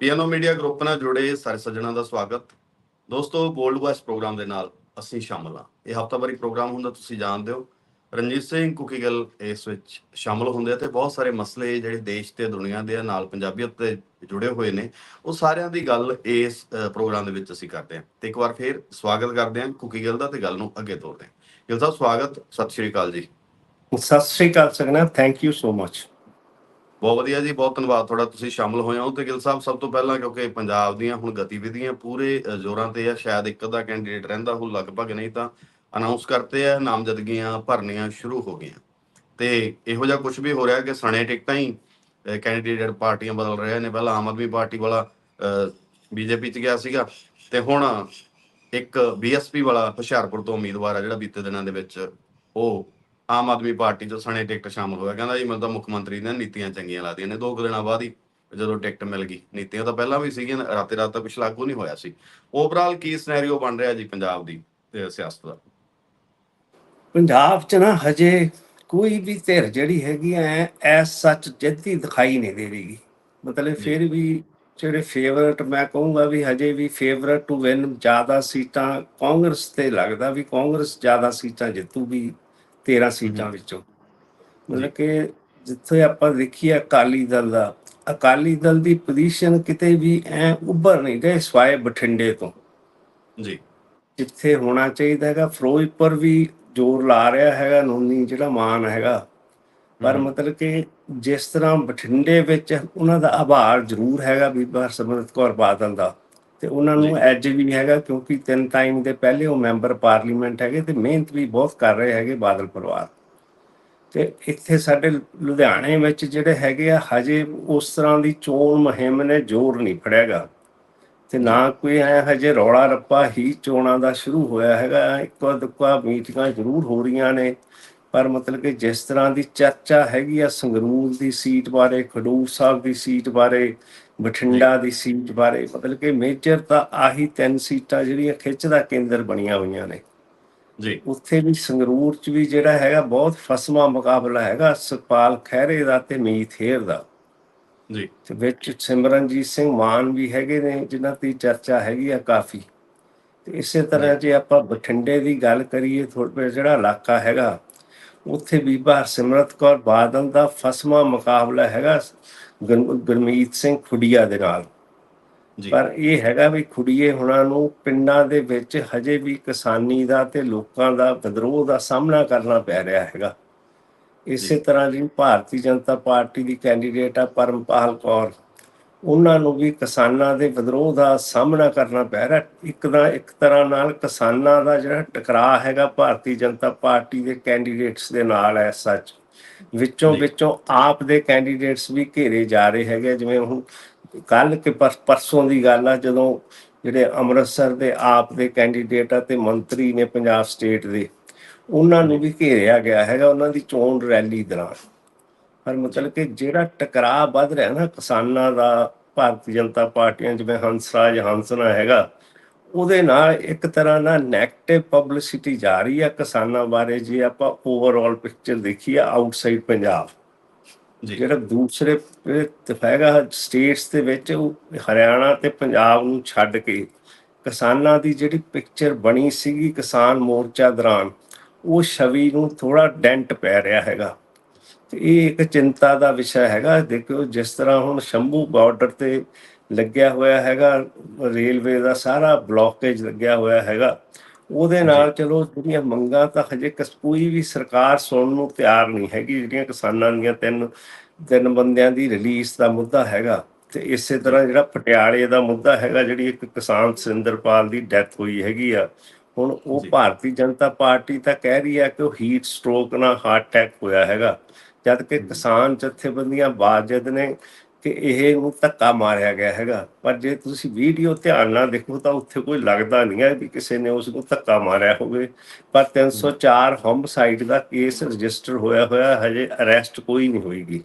ਪੀਐਨਓ media group ਨਾਲ ਜੁੜੇ ਸਾਰੇ ਸੱਜਣਾਂ ਦਾ ਸਵਾਗਤ। ਦੋਸਤੋ ਗੋਲਡ ਵਾਇਸ ਪ੍ਰੋਗਰਾਮ ਦੇ ਨਾਲ ਅਸੀਂ ਸ਼ਾਮਲ ਹਾਂ। ਇਹ ਹਫਤਾਵਾਰੀ ਪ੍ਰੋਗਰਾਮ ਹੁੰਦਾ, ਤੁਸੀਂ ਜਾਣਦੇ ਹੋ। ਰਣਜੀਤ ਸਿੰਘ ਕੁਕੀ ਕੁਕੀਗਲ ਇਸ ਵਿੱਚ ਸ਼ਾਮਲ ਹੁੰਦੇ ਆ ਤੇ ਬਹੁਤ ਸਾਰੇ ਮਸਲੇ ਜਿਹੜੇ ਦੇਸ਼ ਤੇ, ਦੁਨੀਆ ਦੇ ਨਾਲ ਪੰਜਾਬੀਅਤ ਤੇ ਜੁੜੇ ਹੋਏ ਨੇ, ਉਹ ਸਾਰਿਆਂ ਦੀ ਗੱਲ ਇਸ ਪ੍ਰੋਗਰਾਮ ਦੇ ਵਿੱਚ ਅਸੀਂ ਕਰਦੇ ਹਾਂ। ਤੇ ਇੱਕ ਵਾਰ ਫੇਰ ਸਵਾਗਤ ਕਰਦੇ ਹਾਂ ਕੁਕੀ ਕੁਕੀਗਲ ਦਾ ਤੇ ਗੱਲ ਨੂੰ ਅੱਗੇ ਤੋਰਦੇ ਹਾਂ। ਗਿਲ ਸਾਹਿਬ, ਸਵਾਗਤ। ਸਤਿ ਸ਼੍ਰੀ ਅਕਾਲ ਜੀ। ਸਤਿ ਸ੍ਰੀ ਅਕਾਲ Sagna thank you so much ਬਹੁਤ ਵਧੀਆ ਜੀ, ਬਹੁਤ ਧੰਨਵਾਦ ਤੁਹਾਡਾ, ਤੁਸੀਂ ਸ਼ਾਮਲ ਹੋਏ ਹੋ। ਤੇ ਗਿਲ ਸਾਹਿਬ, ਸਭ ਤੋਂ ਪਹਿਲਾਂ ਕਿਉਂਕਿ ਪੰਜਾਬ ਦੀਆਂ ਹੁਣ ਗਤੀਵਿਧੀਆਂ ਪੂਰੇ ਜ਼ੋਰਾਂ ਤੇ ਆ, ਸ਼ਾਇਦ ਇੱਕ ਅੱਧਾ ਕੈਂਡੀਡੇਟ ਰਹਿੰਦਾ ਹੋ ਲਗਭਗ ਨਹੀਂ ਤਾਂ ਅਨਾਉਂਸ ਕਰਤੇ ਆ, ਨਾਮਜ਼ਦਗੀਆਂ ਭਰਨੀਆਂ ਸ਼ੁਰੂ ਹੋ ਗਈਆਂ। ਤੇ ਇਹੋ ਜਿਹਾ ਕੁਝ ਵੀ ਹੋ ਰਿਹਾ ਕਿ ਸਣੇ ਟਿਕਟਾਂ ਹੀ ਕੈਂਡੀਡੇਟ ਪਾਰਟੀਆਂ ਬਦਲ ਰਹੇ ਨੇ। ਪਹਿਲਾਂ ਆਮ ਆਦਮੀ ਪਾਰਟੀ ਵਾਲਾ ਬੀਜੇਪੀ ਚ ਗਿਆ ਸੀਗਾ। ਤੇ ਹੁਣ ਇੱਕ ਬੀਐਸਪੀ ਵਾਲਾ ਹੁਸ਼ਿਆਰਪੁਰ ਤੋਂ ਉਮੀਦਵਾਰ ਆ ਜਿਹੜਾ ਬੀਤੇ ਦਿਨਾਂ ਦੇ ਵਿੱਚ, ਉਹ ਆਮ ਆਦਮੀ ਪਾਰਟੀ ਚ ਸਣੇ ਟਿਕਟ ਸ਼ਾਮਲ ਹੋਇਆ। ਕਹਿੰਦਾ ਜੀ ਮੈਨੂੰ ਤਾਂ ਮੁੱਖ ਮੰਤਰੀ ਨੇ ਨੀਤੀਆਂ ਚੰਗੀਆਂ ਲੱਗਦੀਆਂ ਨੇ। ਦੋ ਕੁ ਦਿਨਾਂ ਬਾਅਦ ਹੀ ਜਦੋਂ ਟਿਕਟ ਮਿਲ ਗਈ ਨੀਤੀਆਂ ਤਾਂ ਪਹਿਲਾਂ ਵੀ ਸੀਗੀਆਂ ਰਾਤੇ ਰਾਤ ਤੱਕ ਕੁਛ ਲਾਗੂ ਨਹੀਂ ਹੋਇਆ ਸੀ। ਓਵਰਆਲ ਕੀ ਸਿਨੈਰੀਓ ਬਣ ਰਿਹਾ ਜੀ ਪੰਜਾਬ ਦੀ ਤੇ ਸਿਆਸਤ ਦਾ? ਪੰਜਾਬ ਚ ਨਾ ਹਜੇ ਕੋਈ ਵੀ ਧਿਰ ਜਿਹੜੀ ਹੈਗੀ ਐ ਐਸ ਸੱਚ ਜਿੱਤੀ ਦਿਖਾਈ ਨਹੀਂ ਦੇ ਰਹੀ। ਮਤਲਬ। ਫਿਰ ਵੀ ਜਿਹੜੇ ਫੇਵਰਟ ਮੈਂ ਕਹੂੰਗਾ ਵੀ ਹਜੇ ਵੀ ਫੇਵਰਟ ਟੂ ਵਿਨ ਜ਼ਿਆਦਾ ਸੀਟਾਂ ਕਾਂਗਰਸ ਤੇ ਲੱਗਦਾ ਵੀ ਕਾਂਗਰਸ ਜ਼ਿਆਦਾ ਸੀਟਾਂ ਜਿੱਤੂਗੀ। 13 ਸੀਟਾਂ। ਵਿੱਚੋਂ। ਮਤਲਬ ਕਿ ਜਿੱਥੇ ਆਪਾਂ ਦੇਖੀਏ ਅਕਾਲੀ ਦਲ ਦਾ ਅਕਾਲੀ ਦਲ ਦੀ ਪੋਜੀਸ਼ਨ ਕਿਤੇ ਵੀ ਐ ਉੱਭਰ ਨਹੀਂ ਗਏ ਸਵਾਏ ਬਠਿੰਡੇ ਤੋਂ। ਜੀ। ਜਿੱਥੇ ਹੋਣਾ ਚਾਹੀਦਾ ਹੈਗਾ ਫਿਰੋਜ਼ਪੁਰ ਵੀ ਜ਼ੋਰ ਲਾ ਰਿਹਾ ਹੈਗਾ ਨੂਨੀ ਜਿਹੜਾ ਮਾਨ ਹੈਗਾ। ਪਰ। ਮਤਲਬ ਕਿ ਜਿਸ ਤਰ੍ਹਾਂ ਬਠਿੰਡੇ ਵਿੱਚ ਉਹਨਾਂ ਦਾ ਆਭਾਰ ਜ਼ਰੂਰ ਹੈਗਾ ਬੀਬਾ ਸਿਮਰਤ ਕੌਰ ਬਾਦਲ ਦਾ। ਤੇ ਉਹਨਾਂ ਨੂੰ। ਐਜ ਵੀ ਹੈਗਾ ਕਿਉਂਕਿ ਤਿੰਨ ਟਾਈਮ ਦੇ ਪਹਿਲੇ ਉਹ ਮੈਂਬਰ ਪਾਰਲੀਮੈਂਟ ਹੈਗੇ ਤੇ ਮਿਹਨਤ ਵੀ ਬਹੁਤ ਕਰ ਰਹੇ ਹੈਗੇ ਬਾਦਲ ਪਰਿਵਾਰ। ਤੇ ਇੱਥੇ ਸਾਡੇ ਲੁਧਿਆਣੇ ਵਿੱਚ ਜਿਹੜੇ ਹੈਗੇ ਆ ਹਜੇ ਉਸ ਤਰ੍ਹਾਂ ਦੀ ਚੋਣ ਮੁਹਿੰਮ ਨੇ ਜ਼ੋਰ ਨਹੀਂ ਫੜਿਆਗਾ। ਤੇ ਨਾ ਕੋਈ ਐ ਹਜੇ ਰੌਲਾ ਰੱਪਾ ਹੀ ਚੋਣਾਂ ਦਾ ਸ਼ੁਰੂ ਹੋਇਆ ਹੈਗਾ ਇੱਕੋ ਦੁੱਕਾ ਮੀਟਿੰਗਾਂ ਜ਼ਰੂਰ ਹੋ ਰਹੀਆਂ ਨੇ। ਪਰ ਮਤਲਬ ਕਿ ਜਿਸ ਤਰ੍ਹਾਂ ਦੀ ਚਰਚਾ ਹੈਗੀ ਆ ਸੰਗਰੂਰ ਦੀ ਸੀਟ ਬਾਰੇ ਖਡੂਰ ਸਾਹਿਬ ਦੀ ਸੀਟ ਬਾਰੇ ਬਠਿੰਡਾ ਦੀ ਸੀਟ ਬਾਰੇ ਮਤਲਬ ਕਿ ਮੇਜਰ ਤਾਂ ਆਹੀ ਤਿੰਨ ਸੀਟਾਂ ਜਿਹੜੀਆਂ ਖਿੱਚ ਦਾ ਕੇਂਦਰ ਬਣੀਆਂ ਹੋਈਆਂ ਨੇ। ਜੀ। ਉੱਥੇ ਵੀ ਸੰਗਰੂਰ ਚ ਵੀ ਜਿਹੜਾ ਹੈਗਾ ਬਹੁਤ ਫਸਮਾ ਮੁਕਾਬਲਾ ਹੈਗਾ ਸੁਖਪਾਲ ਖਹਿਰੇ ਦਾ ਤੇ ਮੀਤ ਹੇਰ ਦਾ। ਜੀ। ਤੇ ਵਿੱਚ ਸਿਮਰਨਜੀਤ ਸਿੰਘ ਮਾਨ ਵੀ ਹੈਗੇ ਨੇ ਜਿਨ੍ਹਾਂ ਦੀ ਚਰਚਾ ਹੈਗੀ ਆ ਕਾਫੀ। ਤੇ ਇਸੇ ਤਰ੍ਹਾਂ ਜੇ। ਆਪਾਂ ਬਠਿੰਡੇ ਦੀ ਗੱਲ ਕਰੀਏ ਥੋੜਾ ਜਿਹੜਾ ਇਲਾਕਾ ਹੈਗਾ ਉੱਥੇ ਬੀਬਾ ਸਿਮਰਤ ਕੌਰ ਬਾਦਲ ਦਾ ਫਸਮਾ ਮੁਕਾਬਲਾ ਹੈਗਾ ਗੁਰਮੀਤ ਸਿੰਘ ਖੁੱਡੀਆ ਦੇ ਨਾਲ। ਜੀ। ਪਰ ਇਹ ਹੈਗਾ ਵੀ ਖੁੜੀਏ ਹੁਣਾਂ ਨੂੰ ਪਿੰਡਾਂ ਦੇ ਵਿੱਚ ਹਜੇ ਵੀ ਕਿਸਾਨੀ ਦਾ ਤੇ ਲੋਕਾਂ ਦਾ ਵਿਦਰੋਹ ਦਾ ਸਾਹਮਣਾ ਕਰਨਾ ਪੈ ਰਿਹਾ ਹੈਗਾ। ਇਸੇ। ਤਰ੍ਹਾਂ ਜੀ ਭਾਰਤੀ ਜਨਤਾ ਪਾਰਟੀ ਦੀ ਕੈਂਡੀਡੇਟ ਆ ਪਰਮਪਾਲ ਕੌਰ ਉਹਨਾਂ ਨੂੰ ਵੀ ਕਿਸਾਨਾਂ ਦੇ ਵਿਦਰੋਹ ਦਾ ਸਾਹਮਣਾ ਕਰਨਾ ਪੈ ਰਿਹਾ। ਇੱਕ ਦਾ ਇੱਕ ਤਰ੍ਹਾਂ ਨਾਲ ਕਿਸਾਨਾਂ ਦਾ ਜਿਹੜਾ ਟਕਰਾਅ ਹੈਗਾ ਭਾਰਤੀ ਜਨਤਾ ਪਾਰਟੀ ਦੇ ਕੈਂਡੀਡੇਟਸ ਦੇ ਨਾਲ ਹੈ ਸੱਚ। ਵਿੱਚੋਂ। ਵਿੱਚੋਂ ਆਪ ਦੇ ਕੈਂਡੀਡੇਟਸ ਵੀ ਘੇਰੇ ਜਾ ਰਹੇ ਹੈਗੇ ਜਿਵੇਂ ਹੁਣ ਕੱਲ ਕਿ ਪਰਸ- ਪਰਸੋਂ ਦੀ ਗੱਲ ਆ ਜਦੋਂ ਜਿਹੜੇ ਅੰਮ੍ਰਿਤਸਰ ਦੇ ਆਪ ਦੇ ਕੈਂਡੀਡੇਟ ਆ ਤੇ ਮੰਤਰੀ ਨੇ ਪੰਜਾਬ ਸਟੇਟ ਦੇ ਉਹਨਾਂ ਨੂੰ ਵੀ ਘੇਰਿਆ ਗਿਆ ਹੈਗਾ ਉਹਨਾਂ ਦੀ ਚੋਣ ਰੈਲੀ ਦੌਰਾਨ ਪਰ ਮਤਲਬ ਕਿ ਜਿਹੜਾ ਟਕਰਾਅ ਵੱਧ ਰਿਹਾ ਨਾ ਕਿਸਾਨਾਂ ਦਾ ਭਾਰਤੀ ਜਨਤਾ ਪਾਰਟੀਆਂ ਜਿਵੇਂ ਹੰਸਰਾਜ ਹੰਸਨਾ ਹੈਗਾ ਉਹਦੇ ਨਾਲ ਇੱਕ ਤਰ੍ਹਾਂ ਨਾਲ ਨੈਗੇਟਿਵ ਪਬਲਿਸਿਟੀ ਜਾ ਰਹੀ ਆ ਕਿਸਾਨਾਂ ਬਾਰੇ ਜੇ ਆਪਾਂ ਓਵਰਆਲ ਪਿਕਚਰ ਦੇਖੀਏ ਆਊਟਸਾਈਡ ਪੰਜਾਬ। ਜਿਹੜਾ ਦੂਸਰੇ ਹੈਗਾ ਸਟੇਟਸ ਦੇ ਵਿੱਚ ਉਹ ਹਰਿਆਣਾ ਤੇ ਪੰਜਾਬ ਨੂੰ ਛੱਡ ਕੇ ਕਿਸਾਨਾਂ ਦੀ ਜਿਹੜੀ ਪਿਕਚਰ ਬਣੀ ਸੀਗੀ ਕਿਸਾਨ ਮੋਰਚਾ ਦੌਰਾਨ ਉਹ ਛਵੀ ਨੂੰ ਥੋੜਾ ਡੈਂਟ ਪੈ ਰਿਹਾ ਹੈਗਾ। ਤੇ ਇਹ ਇੱਕ ਚਿੰਤਾ ਦਾ ਵਿਸ਼ਾ ਹੈਗਾ। ਦੇਖੋ ਜਿਸ ਤਰ੍ਹਾਂ ਹੁਣ ਸ਼ੰਭੂ ਬਾਰਡਰ ਤੇ ਲੱਗਿਆ ਹੋਇਆ ਹੈਗਾ ਰੇਲਵੇ ਦਾ ਸਾਰਾ ਬਲੌਕੇਜ ਲੱਗਿਆ ਹੋਇਆ ਹੈਗਾ। ਉਹਦੇ ਨਾਲ ਚਲੋ ਜਿਹੜੀਆਂ ਮੰਗਾਂ ਤਾਂ ਹਜੇ ਕੋਈ ਵੀ ਸਰਕਾਰ ਸੁਣਨ ਨੂੰ ਤਿਆਰ ਨਹੀਂ ਹੈਗੀ ਜਿਹੜੀਆਂ ਕਿਸਾਨਾਂ ਦੀਆਂ ਤਿੰਨ ਤਿੰਨ ਬੰਦਿਆਂ ਦੀ ਰਿਲੀਜ਼ ਦਾ ਮੁੱਦਾ ਹੈਗਾ। ਤੇ ਇਸੇ ਤਰ੍ਹਾਂ ਜਿਹੜਾ ਪਟਿਆਲੇ ਦਾ ਮੁੱਦਾ ਹੈਗਾ ਜਿਹੜੀ ਇੱਕ ਕਿਸਾਨ ਸਿੰਦਰਪਾਲ ਦੀ ਡੈਥ ਹੋਈ ਹੈਗੀ ਆ ਹੁਣ ਉਹ। ਭਾਰਤੀ ਜਨਤਾ ਪਾਰਟੀ ਤਾਂ ਕਹਿ ਰਹੀ ਹੈ ਕਿ ਉਹ ਹੀਟ ਸਟ੍ਰੋਕ ਨਾਲ ਹਾਰਟ ਅਟੈਕ ਹੋਇਆ ਹੈਗਾ। ਜਦ ਕਿ ਕਿਸਾਨ ਜਥੇਬੰਦੀਆਂ ਬਾਜਦ ਨੇ ਕਿ ਇਹ ਨੂੰ ਧੱਕਾ ਮਾਰਿਆ ਗਿਆ ਹੈਗਾ। ਪਰ ਜੇ ਤੁਸੀਂ ਵੀਡੀਓ ਧਿਆਨ ਨਾਲ ਦੇਖੋ ਤਾਂ ਉੱਥੇ ਕੋਈ ਲੱਗਦਾ ਨਹੀਂ ਹੈ ਕਿ ਕਿਸੇ ਨੇ ਉਸ ਨੂੰ ਧੱਕਾ ਮਾਰਿਆ ਹੋਵੇ। ਪਰ 304 ਹੋਮਸਾਈਡ ਦਾ ਕੇਸ ਰਜਿਸਟਰ ਹੋਇਆ ਹੋਇਆ ਹਜੇ ਅਰੈਸਟ ਕੋਈ ਨਹੀਂ ਹੋਈਗੀ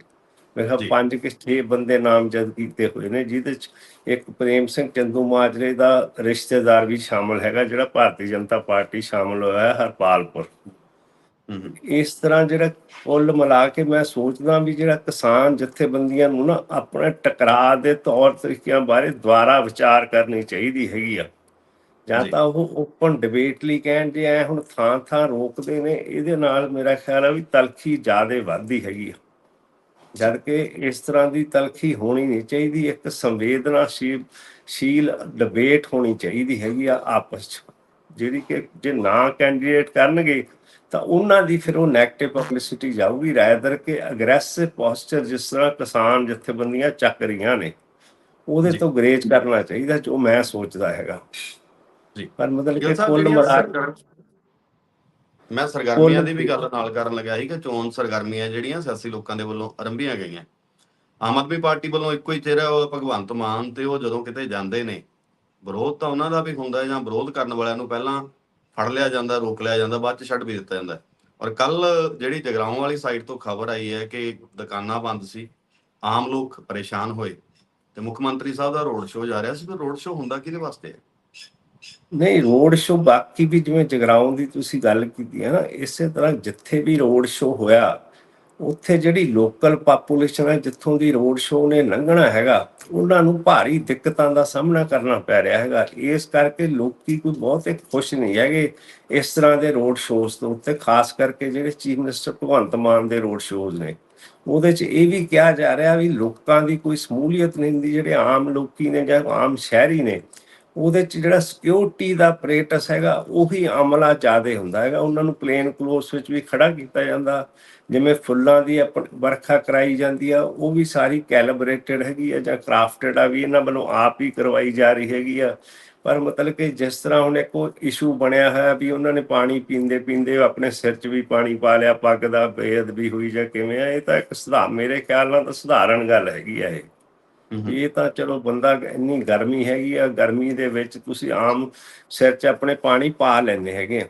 ਮੈਂ ਕਿਹਾ ਜੀ। ਪੰਜ ਕਿ 6 ਬੰਦੇ ਨਾਮਜ਼ਦ ਕੀਤੇ ਹੋਏ ਨੇ ਜਿਹਦੇ ਚ ਇੱਕ ਪ੍ਰੇਮ ਸਿੰਘ ਚੰਦੂ ਮਾਜਰੇ ਦਾ ਰਿਸ਼ਤੇਦਾਰ ਵੀ ਸ਼ਾਮਲ ਹੈਗਾ ਜਿਹੜਾ ਭਾਰਤੀ ਜਨਤਾ ਪਾਰਟੀ ਸ਼ਾਮਲ ਹੋਇਆ ਹਰਪਾਲਪੁਰ। ਇਸ ਤਰ੍ਹਾਂ ਜਿਹੜਾ ਕੁੱਲ ਮਿਲਾ ਕੇ ਮੈਂ ਸੋਚਦਾ ਵੀ ਜਿਹੜਾ ਕਿਸਾਨ ਜਥੇਬੰਦੀਆਂ ਨੂੰ ਨਾ ਆਪਣੇ ਟਕਰਾਅ ਦੇ ਤੌਰ ਤਰੀਕਿਆਂ ਬਾਰੇ ਦੁਬਾਰਾ ਵਿਚਾਰ ਕਰਨੀ ਚਾਹੀਦੀ ਹੈਗੀ ਆ। ਜਾਂ। ਤਾਂ ਉਹ ਓਪਨ ਡਿਬੇਟ ਲਈ ਕਹਿਣ ਜੇ ਐ ਹੁਣ ਥਾਂ ਥਾਂ ਰੋਕਦੇ ਨੇ ਇਹਦੇ ਨਾਲ ਮੇਰਾ ਖਿਆਲ ਆ ਵੀ ਤਲਖੀ ਜ਼ਿਆਦੇ ਵੱਧਦੀ ਹੈਗੀ ਆ। ਜਦ ਕਿ ਇਸ ਤਰ੍ਹਾਂ ਦੀ ਤਲਖੀ ਹੋਣੀ ਨਹੀਂ ਚਾਹੀਦੀ ਇੱਕ ਸੰਵੇਦਨਾਸ਼ੀਲ ਸ਼ੀਲ ਡਿਬੇਟ ਹੋਣੀ ਚਾਹੀਦੀ ਹੈਗੀ ਆ ਆਪਸ 'ਚ। ਜਿਹੜੀ ਕਿ ਜੇ ਨਾ ਕੈਂਡੀਡੇਟ ਕਰਨਗੇ ਤਾਂ ਉਹਨਾਂ ਦੀ ਫਿਰ ਉਹ 네ਗੇਟਿਵ ਪਬਲਿਸਿਟੀ ਜਾਊਗੀ ਰਾਦਰ ਕਿ ਅਗਰੈਸਿਵ ਪੋਸਚਰ ਜਿਸ ਤਰ੍ਹਾਂ ਕਿਸਾਨ ਜਥੇਬੰਦੀਆਂ ਚੱਕ ਰਹੀਆਂ ਨੇ ਉਹਦੇ। ਤੋਂ ਗਰੇਜ ਕਰਨਾ ਚਾਹੀਦਾ ਜੋ ਮੈਂ ਸੋਚਦਾ ਹੈਗਾ ਜੀ। ਪਰ ਮਤਲਬ ਕਿ ਕੁੱਲ ਮਿਲਾ ਮੈਂ ਸਰਗਰਮੀਆਂ ਦੀ ਵੀ ਗੱਲ ਨਾਲ ਕਰਨ ਲੱਗਾ ਸੀ ਕਿ ਚੋਣ ਸਰਗਰਮੀਆਂ ਜਿਹੜੀਆਂ ਸਿਆਸੀ ਲੋਕਾਂ ਦੇ ਵੱਲੋਂ ਆਰੰਭੀਆਂ ਗਈਆਂ ਆਮ ਆਦਮੀ ਪਾਰਟੀ ਵੱਲੋਂ ਇੱਕੋ ਹੀ ਚਿਹਰਾ ਉਹ ਭਗਵੰਤ ਮਾਨ ਤੇ ਉਹ ਜਦੋਂ ਕਿਤੇ ਜਾਂਦੇ ਨੇ ਵਿਰੋਧ ਤਾਂ ਉਹਨਾਂ ਦਾ ਵੀ ਹੁੰਦਾ ਹੈ ਜਾਂ ਵਿਰੋਧ ਕਰਨ ਵਾਲਿਆਂ ਨੂੰ ਪਹਿਲਾਂ ਫੜ ਲਿਆ ਜਾਂਦਾ, ਰੋਕ ਲਿਆ ਜਾਂਦਾ, ਬਾਅਦ ਚ ਛੱਡ ਵੀ ਦਿੱਤਾ ਜਾਂਦਾ। ਔਰ ਕੱਲ ਜਿਹੜੀ ਜਗਰਾਉਂ ਵਾਲੀ ਸਾਈਡ ਤੋਂ ਖਬਰ ਆਈ ਹੈ ਕਿ ਦੁਕਾਨਾਂ ਬੰਦ ਸੀ, ਆਮ ਲੋਕ ਪਰੇਸ਼ਾਨ ਹੋਏ ਤੇ ਮੁੱਖ ਮੰਤਰੀ ਸਾਹਿਬ ਦਾ ਰੋਡ ਸ਼ੋਅ ਜਾ ਰਿਹਾ ਸੀ ਪਰ ਰੋਡ ਸ਼ੋਅ ਹੁੰਦਾ ਕਿਹਦੇ ਵਾਸਤੇ ਹੈ? ਨਹੀਂ, ਰੋਡ ਸ਼ੋਅ ਬਾਕੀ ਵੀ ਜਿਵੇਂ ਜਗਰਾਉਂ ਦੀ ਤੁਸੀਂ ਗੱਲ ਕੀਤੀ ਹੈ ਨਾ, ਇਸੇ ਤਰ੍ਹਾਂ ਜਿੱਥੇ ਵੀ ਰੋਡ ਸ਼ੋ ਹੋਇਆ ਉੱਥੇ ਜਿਹੜੀ ਲੋਕਲ ਪਾਪੂਲੇਸ਼ਨ ਹੈ, ਜਿੱਥੋਂ ਦੀ ਰੋਡ ਸ਼ੋਅ ਨੇ ਲੰਘਣਾ ਹੈਗਾ, ਉਹਨਾਂ ਨੂੰ ਭਾਰੀ ਦਿੱਕਤਾਂ ਦਾ ਸਾਹਮਣਾ ਕਰਨਾ ਪੈ ਰਿਹਾ ਹੈਗਾ। ਇਸ ਕਰਕੇ ਲੋਕੀ ਕੋਈ ਬਹੁਤੇ ਖੁਸ਼ ਨਹੀਂ ਹੈਗੇ ਇਸ ਤਰ੍ਹਾਂ ਦੇ ਰੋਡ ਸ਼ੋਜ਼ ਤੋਂ ਉੱਤੇ, ਖਾਸ ਕਰਕੇ ਜਿਹੜੇ ਚੀਫ ਮਿਨਿਸਟਰ ਭਗਵੰਤ ਮਾਨ ਦੇ ਰੋਡ ਸ਼ੋਜ਼ ਨੇ। ਉਹਦੇ 'ਚ ਇਹ ਵੀ ਕਿਹਾ ਜਾ ਰਿਹਾ ਵੀ ਲੋਕਾਂ ਦੀ ਕੋਈ ਸਮੂਲੀਅਤ ਨਹੀਂ ਹੁੰਦੀ, ਜਿਹੜੇ ਆਮ ਲੋਕੀ ਨੇ ਜਾਂ ਆਮ ਸ਼ਹਿਰੀ ਨੇ ਉਹਦੇ ਚ ਜਿਹੜਾ ਸਿਕਿਉਰਿਟੀ ਦਾ ਪ੍ਰੇਟਸ ਹੈਗਾ, ਉਹੀ ਅਮਲਾ ਜ਼ਿਆਦੇ ਹੁੰਦਾ ਹੈਗਾ। ਉਹਨਾਂ ਨੂੰ ਪਲੇਨ ਕਲੋਸ ਵਿੱਚ ਵੀ ਖੜਾ ਕੀਤਾ ਜਾਂਦਾ। ਜਿਵੇਂ ਫੁੱਲਾਂ ਦੀ ਆਪਣ- ਵਰਖਾ ਕਰਾਈ ਜਾਂਦੀ ਆ, ਉਹ ਵੀ ਸਾਰੀ ਕੈਲਬਰੇਟਡ ਹੈਗੀ ਆ ਜਾਂ ਕਰਾਫਟਡ ਆ, ਵੀ ਇਹਨਾਂ ਵੱਲੋਂ ਆਪ ਹੀ ਕਰਵਾਈ ਜਾ ਰਹੀ ਹੈਗੀ ਆ। ਪਰ ਮਤਲਬ ਕਿ ਜਿਸ ਤਰ੍ਹਾਂ ਹੁਣ ਇੱਕ ਇਸ਼ੂ ਬਣਿਆ ਹੋਇਆ ਵੀ ਉਹਨਾਂ ਨੇ ਪਾਣੀ ਪੀਂਦੇ ਪੀਂਦੇ ਆਪਣੇ ਸਿਰ 'ਚ ਵੀ ਪਾਣੀ ਪਾ ਲਿਆ, ਪੱਗ ਦਾ ਬੇਅਦਬੀ ਹੋਈ ਜਾਂ ਕਿਵੇਂ ਆ, ਇਹ ਤਾਂ ਇੱਕ ਸਧਾ ਮੇਰੇ ਖਿਆਲ ਨਾਲ ਤਾਂ ਸਧਾਰਨ ਗੱਲ ਹੈਗੀ ਆ ਇਹ। ਇਹ ਤਾਂ ਚਲੋ ਬੰਦਾ ਇੰਨੀ ਗਰਮੀ ਹੈਗੀ ਆ ਗਰਮੀ ਦੇ ਵਿੱਚ ਤੁਸੀਂ ਆਮ ਸਿਰ 'ਚ ਆਪਣੇ ਪਾਣੀ ਪਾ ਲੈਂਦੇ ਹੈਗੇ ਆ।